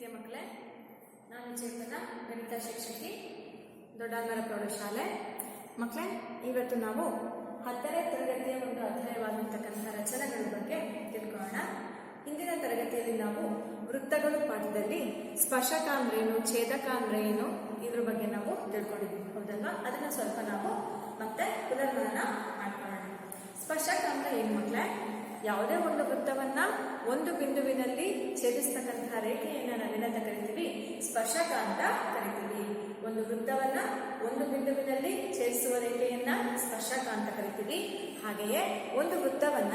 ಪ್ರೀತಿಯ ಮಕ್ಕಳೇ, ನಾನು ಚೇತನ ಗಣಿತ ಶಿಕ್ಷಕಿ ದೊಡ್ಡಾಂಗರ ಪ್ರೌಢಶಾಲೆ ಮಕ್ಕಳೇ, ಇವತ್ತು ನಾವು ಹತ್ತನೇ ತರಗತಿಯ ಒಂದು ಅಧ್ಯಾಯವಾಗಿರ್ತಕ್ಕಂಥ ರಚನೆಗಳ ಬಗ್ಗೆ ತಿಳ್ಕೊಳ್ಳೋಣ. ಹಿಂದಿನ ತರಗತಿಯಲ್ಲಿ ನಾವು ವೃತ್ತಗಳು ಪಾಠದಲ್ಲಿ ಸ್ಪರ್ಶಕ ಅಂದ್ರೆ ಏನು ಛೇದಕ ಅಂದ್ರೆ ಏನು ಇದ್ರ ಬಗ್ಗೆ ನಾವು ತಿಳ್ಕೊಂಡಿದ್ದೀವಿ. ಹೌದಲ್ವಾ? ಅದನ್ನ ಸ್ವಲ್ಪ ನಾವು ಮತ್ತೆ ಪುನರ್ಮನನ ಮಾಡ್ಕೊಳ್ಳೋಣ. ಸ್ಪರ್ಶಕ ಅಂದ್ರೆ ಏನು ಮಕ್ಕಳೇ? ಯಾವುದೇ ಒಂದು ವೃತ್ತವನ್ನ ಒಂದು ಬಿಂದುವಿನಲ್ಲಿ ಛೇದಿಸ್ತಕ್ಕಂತಹ ರೇಖೆಯನ್ನ ನಾವೇನಂತ ಕರಿತೀವಿ? ಸ್ಪರ್ಶಕ ಅಂತ ಕರಿತೀವಿ. ಒಂದು ವೃತ್ತವನ್ನ ಒಂದು ಬಿಂದುವಿನಲ್ಲಿ ಛೇದಿಸುವ ರೇಖೆಯನ್ನ ಸ್ಪರ್ಶಕ ಅಂತ ಕರಿತೀವಿ. ಹಾಗೆಯೇ ಒಂದು ವೃತ್ತವನ್ನ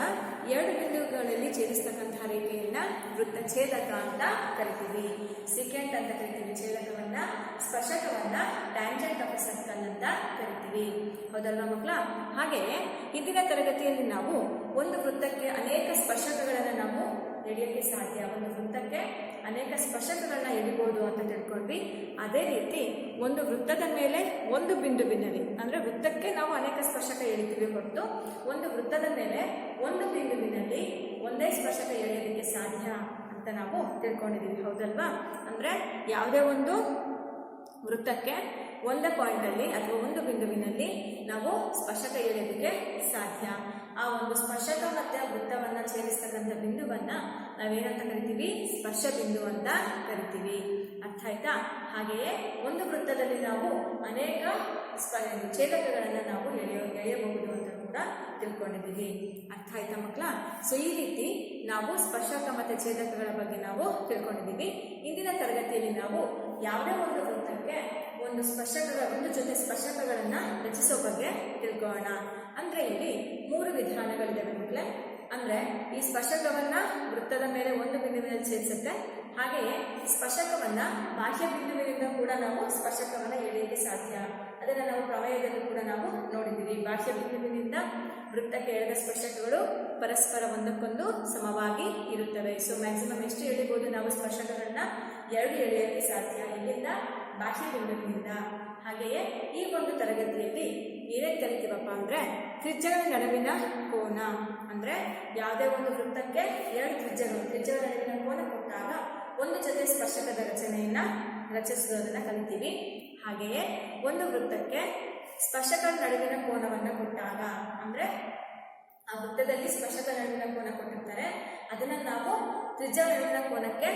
ಎರಡು ಬಿಂದುಗಳಲ್ಲಿ ಛೇದಿಸ್ತಕ್ಕಂತಹ ರೇಖೆಯನ್ನ ವೃತ್ತ ಛೇದಕ ಅಂತ ಕರಿತೀವಿ. ಸಿಕೆಂಟ್ ಅಂತ ಕರಿತೀವಿ ಛೇದಕವನ್ನ. ಸ್ಪರ್ಶಕವನ್ನ ಟ್ಯಾಂಜೆಂಟ್ ಆಫ್ ಸರ್ಕಲ್ ಅಂತ ಕರಿತೀವಿ. ಹೌದಲ್ವಾ ಮಕ್ಕಳ? ಹಾಗೆಯೇ ಇಂದಿನ ತರಗತಿಯಲ್ಲಿ ನಾವು ಒಂದು ವೃತ್ತಕ್ಕೆ ಅನೇಕ ಸ್ಪರ್ಶಕಗಳನ್ನು ನಾವು ಎಳೆಯೋಕ್ಕೆ ಸಾಧ್ಯ. ಒಂದು ವೃತ್ತಕ್ಕೆ ಅನೇಕ ಸ್ಪರ್ಶಕಗಳನ್ನ ಎಳಿಬೋದು ಅಂತ ತಿಳ್ಕೊಂಡ್ವಿ. ಅದೇ ರೀತಿ ಒಂದು ವೃತ್ತದ ಮೇಲೆ ಒಂದು ಬಿಂದುವಿನಲ್ಲಿ ಅಂದ್ರೆ ವೃತ್ತಕ್ಕೆ ನಾವು ಅನೇಕ ಸ್ಪರ್ಶಕ ಎಳಿತೀವಿ ಹೊರತು, ಒಂದು ವೃತ್ತದ ಮೇಲೆ ಒಂದು ಬಿಂದುವಿನಲ್ಲಿ ಒಂದೇ ಸ್ಪರ್ಶಕ ಎಳೆಯೋದಕ್ಕೆ ಸಾಧ್ಯ ಅಂತ ನಾವು ತಿಳ್ಕೊಂಡಿದ್ದೀವಿ. ಹೌದಲ್ವಾ? ಅಂದ್ರೆ ಯಾವುದೇ ಒಂದು ವೃತ್ತಕ್ಕೆ ಒಂದೇ ಪಾಯಿಂಟಲ್ಲಿ ಅಥವಾ ಒಂದು ಬಿಂದುವಿನಲ್ಲಿ ನಾವು ಸ್ಪರ್ಶಕ ಎಳೆಯೋದಕ್ಕೆ ಸಾಧ್ಯ. ಆ ಒಂದು ಸ್ಪರ್ಶಕ ಮತ್ತು ವೃತ್ತವನ್ನು ಛೇದಿಸ್ತಕ್ಕಂಥ ಬಿಂದುವನ್ನ ನಾವೇನಂತ ಕರಿತೀವಿ? ಸ್ಪರ್ಶ ಬಿಂದು ಅಂತ ಕರಿತೀವಿ. ಅರ್ಥ ಆಯ್ತಾ? ಹಾಗೆಯೇ ಒಂದು ವೃತ್ತದಲ್ಲಿ ನಾವು ಅನೇಕ ಸ್ಪ, ಛೇದಕಗಳನ್ನು ನಾವು ಎಳೆಯೋ, ಎಳೆಯಬಹುದು ಅಂತ ಕೂಡ ತಿಳ್ಕೊಂಡಿದ್ದೀವಿ. ಅರ್ಥ ಆಯ್ತಾ ಮಕ್ಕಳ? ಸೊ ಈ ರೀತಿ ನಾವು ಸ್ಪರ್ಶಕ ಮತ್ತು ಛೇದಕಗಳ ಬಗ್ಗೆ ನಾವು ತಿಳ್ಕೊಂಡಿದ್ದೀವಿ. ಇಂದಿನ ತರಗತಿಯಲ್ಲಿ ನಾವು ಯಾವುದೇ ಒಂದು ವೃತ್ತಕ್ಕೆ ಒಂದು ಸ್ಪರ್ಶಕಗಳ, ಒಂದು ಜೊತೆ ಸ್ಪರ್ಶಕಗಳನ್ನು ರಚಿಸೋ ಬಗ್ಗೆ ತಿಳ್ಕೊಳ್ಳೋಣ. ಅಂದರೆ ಇಲ್ಲಿ ಮೂರು ವಿಧಾನಗಳಿದ್ದಾವೆ ಮಕ್ಕಳೇ. ಅಂದರೆ ಈ ಸ್ಪರ್ಶಕವನ್ನ ವೃತ್ತದ ಮೇಲೆ ಒಂದು ಬಿಂದುವಿನಲ್ಲಿ ಸೇರಿಸುತ್ತೆ. ಹಾಗೆಯೇ ಸ್ಪರ್ಶಕವನ್ನ ಬಾಹ್ಯ ಬಿಂದುವಿನಿಂದ ಕೂಡ ನಾವು ಸ್ಪರ್ಶಕವನ್ನ ಎಳೆಯಕ್ಕೆ ಸಾಧ್ಯ. ಅದನ್ನು ನಾವು ಪ್ರಮೇಯದಲ್ಲಿ ಕೂಡ ನಾವು ನೋಡಿದ್ದೀವಿ. ಬಾಹ್ಯ ಬಿಂದುವಿನಿಂದ ವೃತ್ತಕ್ಕೆ ಎಳೆದ ಸ್ಪರ್ಶಕಗಳು ಪರಸ್ಪರ ಒಂದಕ್ಕೊಂದು ಸಮವಾಗಿ ಇರುತ್ತವೆ. ಸೊ ಮ್ಯಾಕ್ಸಿಮಮ್ ಎಷ್ಟು ಎಳಿಬಹುದು ನಾವು ಸ್ಪರ್ಶಕಗಳನ್ನ? ಎರಡು ಎಳೆಯಕ್ಕೆ ಸಾಧ್ಯ ಇಲ್ಲಿಂದ ಭಾಷೆ ಬಿಂದುವಿನಿಂದ ಹಾಗೆಯೇ ಈ ಒಂದು ತರಗತಿಯಲ್ಲಿ ಏನೇ ಕಲಿತೀವಪ್ಪ ಅಂದ್ರೆ ತ್ರಿಜ್ಯಗಳ ನಡುವಿನ ಕೋನ. ಅಂದ್ರೆ ಯಾವುದೇ ಒಂದು ವೃತ್ತಕ್ಕೆ ಎರಡು ತ್ರಿಜ್ಯಗಳು, ತ್ರಿಜ್ಯಗಳ ನಡುವಿನ ಕೋನ ಕೊಟ್ಟಾಗ ಒಂದು ಜೊತೆ ಸ್ಪರ್ಶಕದ ರಚನೆಯನ್ನ ರಚಿಸುವುದನ್ನು ಕಲಿತೀವಿ. ಹಾಗೆಯೇ ಒಂದು ವೃತ್ತಕ್ಕೆ ಸ್ಪರ್ಶಕದ ನಡುವಿನ ಕೋನವನ್ನು ಕೊಟ್ಟಾಗ, ಅಂದ್ರೆ ಆ ವೃತ್ತದಲ್ಲಿ ಸ್ಪರ್ಶಕ ನಡುವಿನ ಕೋನ ಕೊಟ್ಟಿರ್ತಾರೆ, ಅದನ್ನ ನಾವು ತ್ರಿಜ್ಯ ನಡುವಿನ ಕೋನಕ್ಕೆ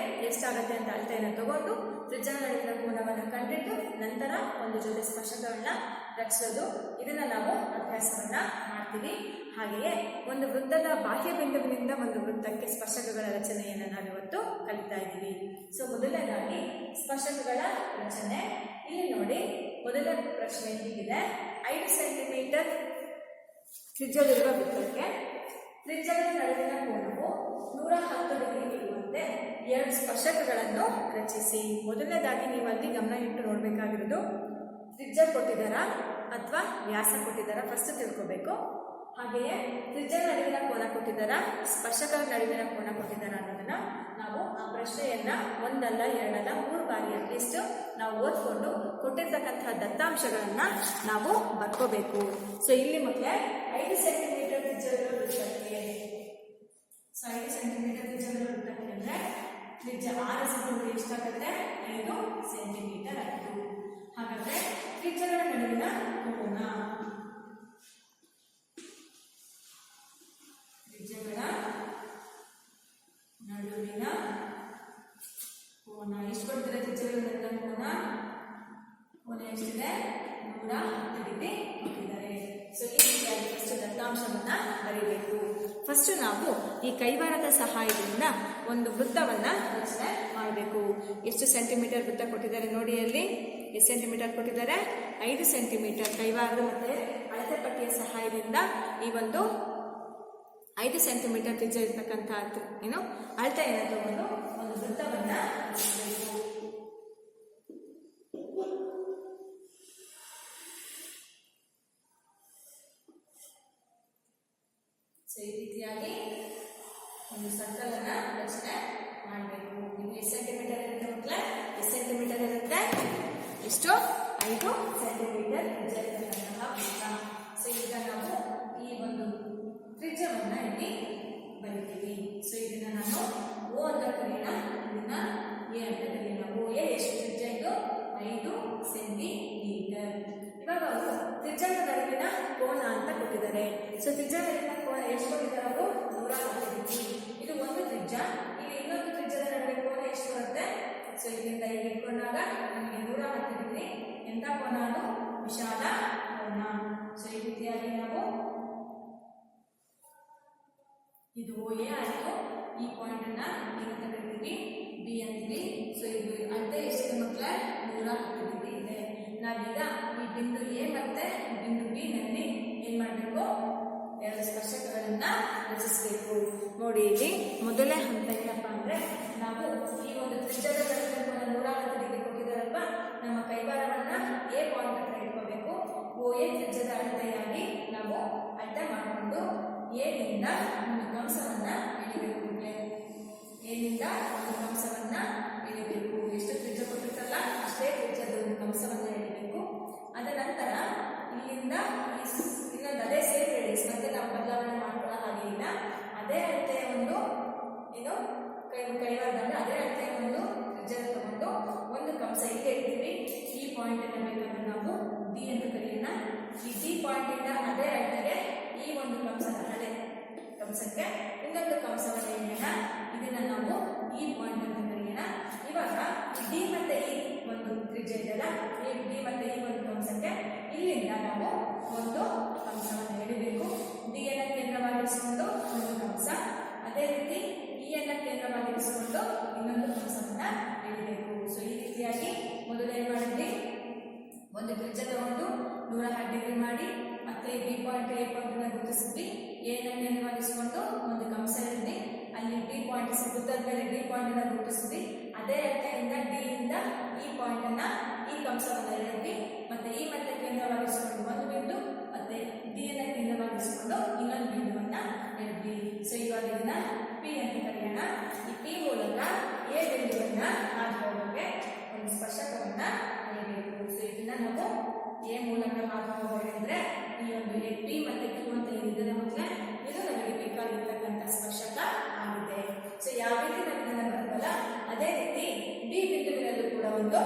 ಎಷ್ಟಾಗುತ್ತೆ ಅಂತ ಅಳತೆಯನ್ನು ತಗೊಂಡು ತ್ರಿಜ್ಯ ನಡುವಿನ ಕೋನವನ್ನು ಕಂಡಿಟ್ಟು ನಂತರ ಒಂದು ಜೊತೆ ಸ್ಪರ್ಶಕಗಳನ್ನ ರಚಿಸೋದು. ಇದನ್ನ ನಾವು ಅಭ್ಯಾಸವನ್ನ ಮಾಡ್ತೀವಿ. ಹಾಗೆಯೇ ಒಂದು ವೃತ್ತದ ಬಾಹ್ಯ ಬಿಂದುವಿನಿಂದ ಒಂದು ವೃತ್ತಕ್ಕೆ ಸ್ಪರ್ಶಕಗಳ ರಚನೆಯನ್ನು ನಾವಿವತ್ತು ಕಲಿತಾ ಇದ್ದೀವಿ. ಸೊ ಮೊದಲನೇದಾಗಿ ಸ್ಪರ್ಶಕಗಳ ರಚನೆ. ಇಲ್ಲಿ ನೋಡಿ, ಮೊದಲ ಪ್ರಶ್ನೆ ಹೀಗಿದೆ. ಐದು ಸೆಂಟಿಮೀಟರ್ ತ್ರಿಜ್ಯವಿರುವ ವೃತ್ತಕ್ಕೆ ತ್ರಿಜ್ಯದ ನಡುವಿನ ಕೋನವು ನೂರ ಹತ್ತು ಡಿಗ್ರಿ ಇರುವಂತೆ ಎರಡು ಸ್ಪರ್ಶಕಗಳನ್ನು ರಚಿಸಿ. ಮೊದಲನೇದಾಗಿ ನೀವು ಅಲ್ಲಿ ಗಮನ ಇಟ್ಟು ನೋಡಬೇಕಾಗಿರೋದು ತ್ರಿಜ್ಯ ಕೊಟ್ಟಿದ್ದಾರ ಅಥವಾ ವ್ಯಾಸ ಕೊಟ್ಟಿದ್ದಾರ ಫಸ್ಟ್ ತಿಳ್ಕೋಬೇಕು. ಹಾಗೆಯೇ ತ್ರಿಜ್ಯಗಳ ನಡುವಿನ ಕೋನ ಕೊಟ್ಟಿದ್ದಾರ ಸ್ಪರ್ಶಕರ ನಡುವಿನ ಕೋನ ಕೊಟ್ಟಿದ್ದಾರ ಅನ್ನೋದನ್ನ ನಾವು ಆ ಪ್ರಶ್ನೆಯನ್ನ ಒಂದಲ್ಲ ಎರಡಲ್ಲ ಮೂರು ಬಾರಿ ಅಟ್ಲೀಸ್ಟ್ ನಾವು ಓದ್ಕೊಂಡು ಕೊಟ್ಟಿರ್ತಕ್ಕಂತಹ ದತ್ತಾಂಶಗಳನ್ನ ನಾವು ಬರ್ಕೋಬೇಕು. ಸೊ ಇಲ್ಲಿ ಮಕ್ಕಳೇ, ಐದು ಸೆಂಟಿಮೀಟರ್ ತ್ರಿಜ್ಯ ಆರು ಸೆಂಟಿಮೀಟರ್ ಎಷ್ಟಾಗುತ್ತೆ ಐದು ಸೆಂಟಿಮೀಟರ್ ಆಯಿತು ಹಾಗಾದ್ರೆ ತ್ರಿಜ್ಯಗಳ ನಡುವಿನ ಕೋನ. ತ್ರಿಜ್ಯಗಳ ನಡುವಿನ ಕೋನ. ಎಷ್ಟು ಕೊಡ್ತಾರೆ ತ್ರಿಜ್ಯಗಳ ನಡುವಿನ ಕೋನ? ಕೋನ ಎಷ್ಟಿದೆ? ನೂರ ಹತ್ತು ಡಿಗ್ರಿ ಕೊಟ್ಟಿದ್ದಾರೆ. ಸೊ ಈ ರೀತಿಯಾಗಿ ಫಸ್ಟ್ ದತ್ತಾಂಶವನ್ನ ಬರೀಬೇಕು. ಫಸ್ಟ್ ನಾವು ಈ ಕೈವಾರದ ಸಹಾಯದಿಂದ ಒಂದು ವೃತ್ತವನ್ನ ರಚನೆ ಮಾಡಬೇಕು. ಎಷ್ಟು ಸೆಂಟಿಮೀಟರ್ ವೃತ್ತ ಕೊಟ್ಟಿದ್ದಾರೆ ನೋಡಿ ಅಲ್ಲಿ. ಎಷ್ಟು ಸೆಂಟಿಮೀಟರ್ ಕೊಟ್ಟಿದ್ದಾರೆ? ಐದು ಸೆಂಟಿಮೀಟರ್ ಕೈವಾರದ ಮತ್ತೆ ಅಳತೆ ಪಟ್ಟಿಯ ಸಹಾಯದಿಂದ ಈ ಒಂದು ಐದು ಸೆಂಟಿಮೀಟರ್ ತ್ರಿಜ್ಯ ಇರ್ತಕ್ಕಂಥ ಏನು? ಅಳತೆ ಏನಾದ್ರು ಒಂದು ವೃತ್ತವನ್ನ ವೃತ್ತವನ್ನು ಸೊ ಈ ರೀತಿಯಾಗಿ ಒಂದು ಸರ್ಕಲ್ ಅನ್ನ ರಚನೆ ಮಾಡಬೇಕು. ನಿಮ್ಗೆ ಎಷ್ಟು ಸೆಂಟಿಮೀಟರ್ ಇರುತ್ತೆ ಮಕ್ಕಳೇ ಎಷ್ಟು ಸೆಂಟಿಮೀಟರ್ ಇರುತ್ತೆ? ಎಷ್ಟು? ಐದು ಸೆಂಟಿಮೀಟರ್ ತ್ರಿಜ್ಯ ಸೊ ಈಗ ನಾವು ಈ ಒಂದು ತ್ರಿಜ್ಯವನ್ನ ಇಲ್ಲಿ ಬರಿತೀವಿ. ಸೊ ಇದನ್ನ ನಾನು ಓ ಅಂತ ಕರೆಯೋಣ. ಇದನ್ನ ಎ ಅಂತ ಕರೆಯೋಣ. ಸೆಂಟಿಮೀಟರ್ ಇವಾಗ ಅವರು ತ್ರಿಜ್ಯದ ನಡುವಿನ ಕೋನ ಅಂತ ಕೊಟ್ಟಿದ್ದಾರೆ. ಸೊ ತ್ರಿಜ್ಯದ ನಡುವಿನ ಕೋನ ಎಷ್ಟು ಕೊಟ್ಟಿದ್ದಾರೆ ಅವರು? ನೂರ ಡಿಗ್ರಿ ಇದು ಒಂದು ತ್ರಿಜ್ಯ ಇಲ್ಲಿ ಇನ್ನೊಂದು ತ್ರಿಜ್ಯದ ನಡುವೆ ಕೋನ ಎಷ್ಟು ಬರುತ್ತೆ ಸೊ ಇಲ್ಲಿಂದ ಇಲ್ಲಿ ಇಟ್ಕೊಂಡಾಗ ನಮಗೆ ನೂರ ಹತ್ತು ಡಿಗ್ರಿ ಎಂತ ಕೋನ ಅದು ವಿಶಾಲ ಕೋನ ಸೊ ಈ ರೀತಿಯಾಗಿ ನಾವು ಇದು ಓ ಎ ಆಯಿತು ಈ ಪಾಯಿಂಟ್ ಅನ್ನ ಈ ಒಂದು ತ್ರಿಜ್ಯದ ನೂರ ಹತ್ತು ಡಿಗ್ರಿ ಕೊಟ್ಟಿದ್ದಾರಲ್ವಾ ನಮ್ಮ ಕೈವಾರವನ್ನ ಎ ಪಾಯಿಂಟ್ ಹತ್ರ ಇಟ್ಕೋಬೇಕು ಓ ಎ ತ್ರಿಜ್ಯದ ಅಳತೆಯಾಗಿ ನಾವು ಅಳತೆ ಮಾಡಿಕೊಂಡು ಏನಿಂದ ಒಂದು ಕಂಸವನ್ನ ಎಳಿಬೇಕು ಎನಿಂದ ಒಂದು ಕಂಸವನ್ನ ಎಳಿಬೇಕು ಎಷ್ಟು ತ್ರಿಜ್ಯ ಕೊಟ್ಟಿರ್ತಲ್ಲ ಅಷ್ಟೇ ತ್ರಿಜ್ಯದ ಒಂದು ಕಂಸವನ್ನ ಎಳಿಬೇಕು ಅದ ನಂತರ ಇಲ್ಲಿಂದ ಇನ್ನೊಂದು ಅದೇ ಸೇಮ್ ಮತ್ತೆ ನಾವು ಬದಲಾವಣೆ ಮಾಡ್ಕೊಳ್ಳೋ ಹಾಗೆ ಇಲ್ಲ ಅದೇ ಅಳತೆಯ ಒಂದು ಏನು ಕೈ ಅದೇ ಅಳತೆಯ ಒಂದು ತ್ರಿಜ್ಯ ತಗೊಂಡು ಒಂದು ಕಂಸ ಇಲ್ಲಿ ಇಡ್ತೀವಿ. ಈ ಪಾಯಿಂಟ್ ಅನ್ನ ಬೇಕಾದ್ರೆ ನಾವು ಡಿ ಅಂತ ಕರೆಯೋಣ ಈ ಡಿ ಪಾಯಿಂಟ್ ಇಂದ ಅದೇ ಅಳತೆಗೆ ಈ ಒಂದು ಕಂಸ ಹಳೆ ಕಂಸಕ್ಕೆ ಇನ್ನೊಂದು ಕಂಸವನ್ನು ಹೇಳೋಣ ಇದನ್ನ ನಾವು ಈ ಪಾಯಿಂಟ್ ಅಂತ ಕರೆಯೋಣ. ಇವಾಗ ಡಿ ಮತ್ತೆ ಈ ಒಂದು ತ್ರಿಜ್ಯ ಇದೆಯಲ್ಲ, ಈ ಡಿ ಮತ್ತೆ ಈ ಒಂದು ಕಂಸಕ್ಕೆ ಇಲ್ಲಿಂದ ನಾವು ಒಂದು ಕಂಸವನ್ನು ಎಳಿಬೇಕು ಡಿ ಅನ್ನ ಕೇಂದ್ರವಾಗಿರಿಸಿಕೊಂಡು ಒಂದು ಕಂಸ ಅದೇ ರೀತಿ ಅನ್ನ ಕೇಂದ್ರವಾಗಿರಿಸಿಕೊಂಡು ಇನ್ನೊಂದು ಕಂಸವನ್ನ ಎಳಿಬೇಕು ಸೊ ಈ ರೀತಿಯಾಗಿ ಮೊದಲು ಮಾಡಿದ್ವಿ. ಒಂದು ತ್ರಿಜ್ಯ ತಗೊಂಡು ನೂರ ಹತ್ತು ಡಿಗ್ರಿ ಮಾಡಿ ಮತ್ತೆ ಬಿ ಪಾಯಿಂಟ್ ಎ ಪಾಯಿಂಟ್ ಗುರುತಿಸಿದ್ವಿ. ಎನ ಕೇಂದ್ರವಾಗಿಸಿಕೊಂಡು ಒಂದು ಕಂಸ ಇರಿದ್ವಿ ಅಲ್ಲಿ ಬಿ ಪಾಯಿಂಟ್ ಸಿಗುತ್ತಾದ ಮೇಲೆ ಡಿ ಪಾಯಿಂಟ್ ಅನ್ನ ಗುರುತಿಸಿದ್ವಿ. ಅದೇ ಅಳತೆಯಿಂದ ಡಿ ಇಂದ ಈ ಪಾಯಿಂಟ್ ಅನ್ನ ಈ ಕಂಸವನ್ನು ಎಳೆದ್ವಿ. ಮತ್ತೆ ಈ ಮತ್ತೆ ಕೇಂದ್ರವಾಗಿಸಿಕೊಂಡು ಒಂದು ಬಿಂದು, ಮತ್ತೆ ಡಿ ಅನ್ನ ಕೇಂದ್ರವಾಗಿಸಿಕೊಂಡು ಇನ್ನೊಂದು ಬಿಂದುವನ್ನ ಎಳೆದ್ವಿ. ಸೊ ಇವಾಗ ಇದನ್ನ ಪಿ ಅಂತ ಕರೆಯೋಣ ಈ ಪಿ ಮೂಲಕ ಎ ಬಿಂದುವನ್ನ ಹಾದುಹೋಗೋಕೆ ಒಂದು ಸ್ಪರ್ಶಕವನ್ನ ಎಳೆಯಬೇಕು. ಸೊ ಇದನ್ನ ನಾವು ಎ ಮೂಲಕ ಹಾದು ಹೋಗೋದಂದ್ರೆ ಈ ಒಂದು ಎ ಪಿ ಮತ್ತೆ ಕ್ಯೂ ಅಂತ ಏನಿದೆ ನಮಗೆ ಇದು ನಮಗೆ ಬೇಕಾಗಿರ್ತಕ್ಕಂಥ ಸ್ಪರ್ಶಕ ಆಗಿದೆ. ಸೊ ಯಾವ ರೀತಿ ನಮಗೆ ಬರ್ತಲ್ಲ ಅದೇ ರೀತಿ ಬಿ ಬಿಂದುವಿನಲ್ಲೂ ಕೂಡ ಒಂದು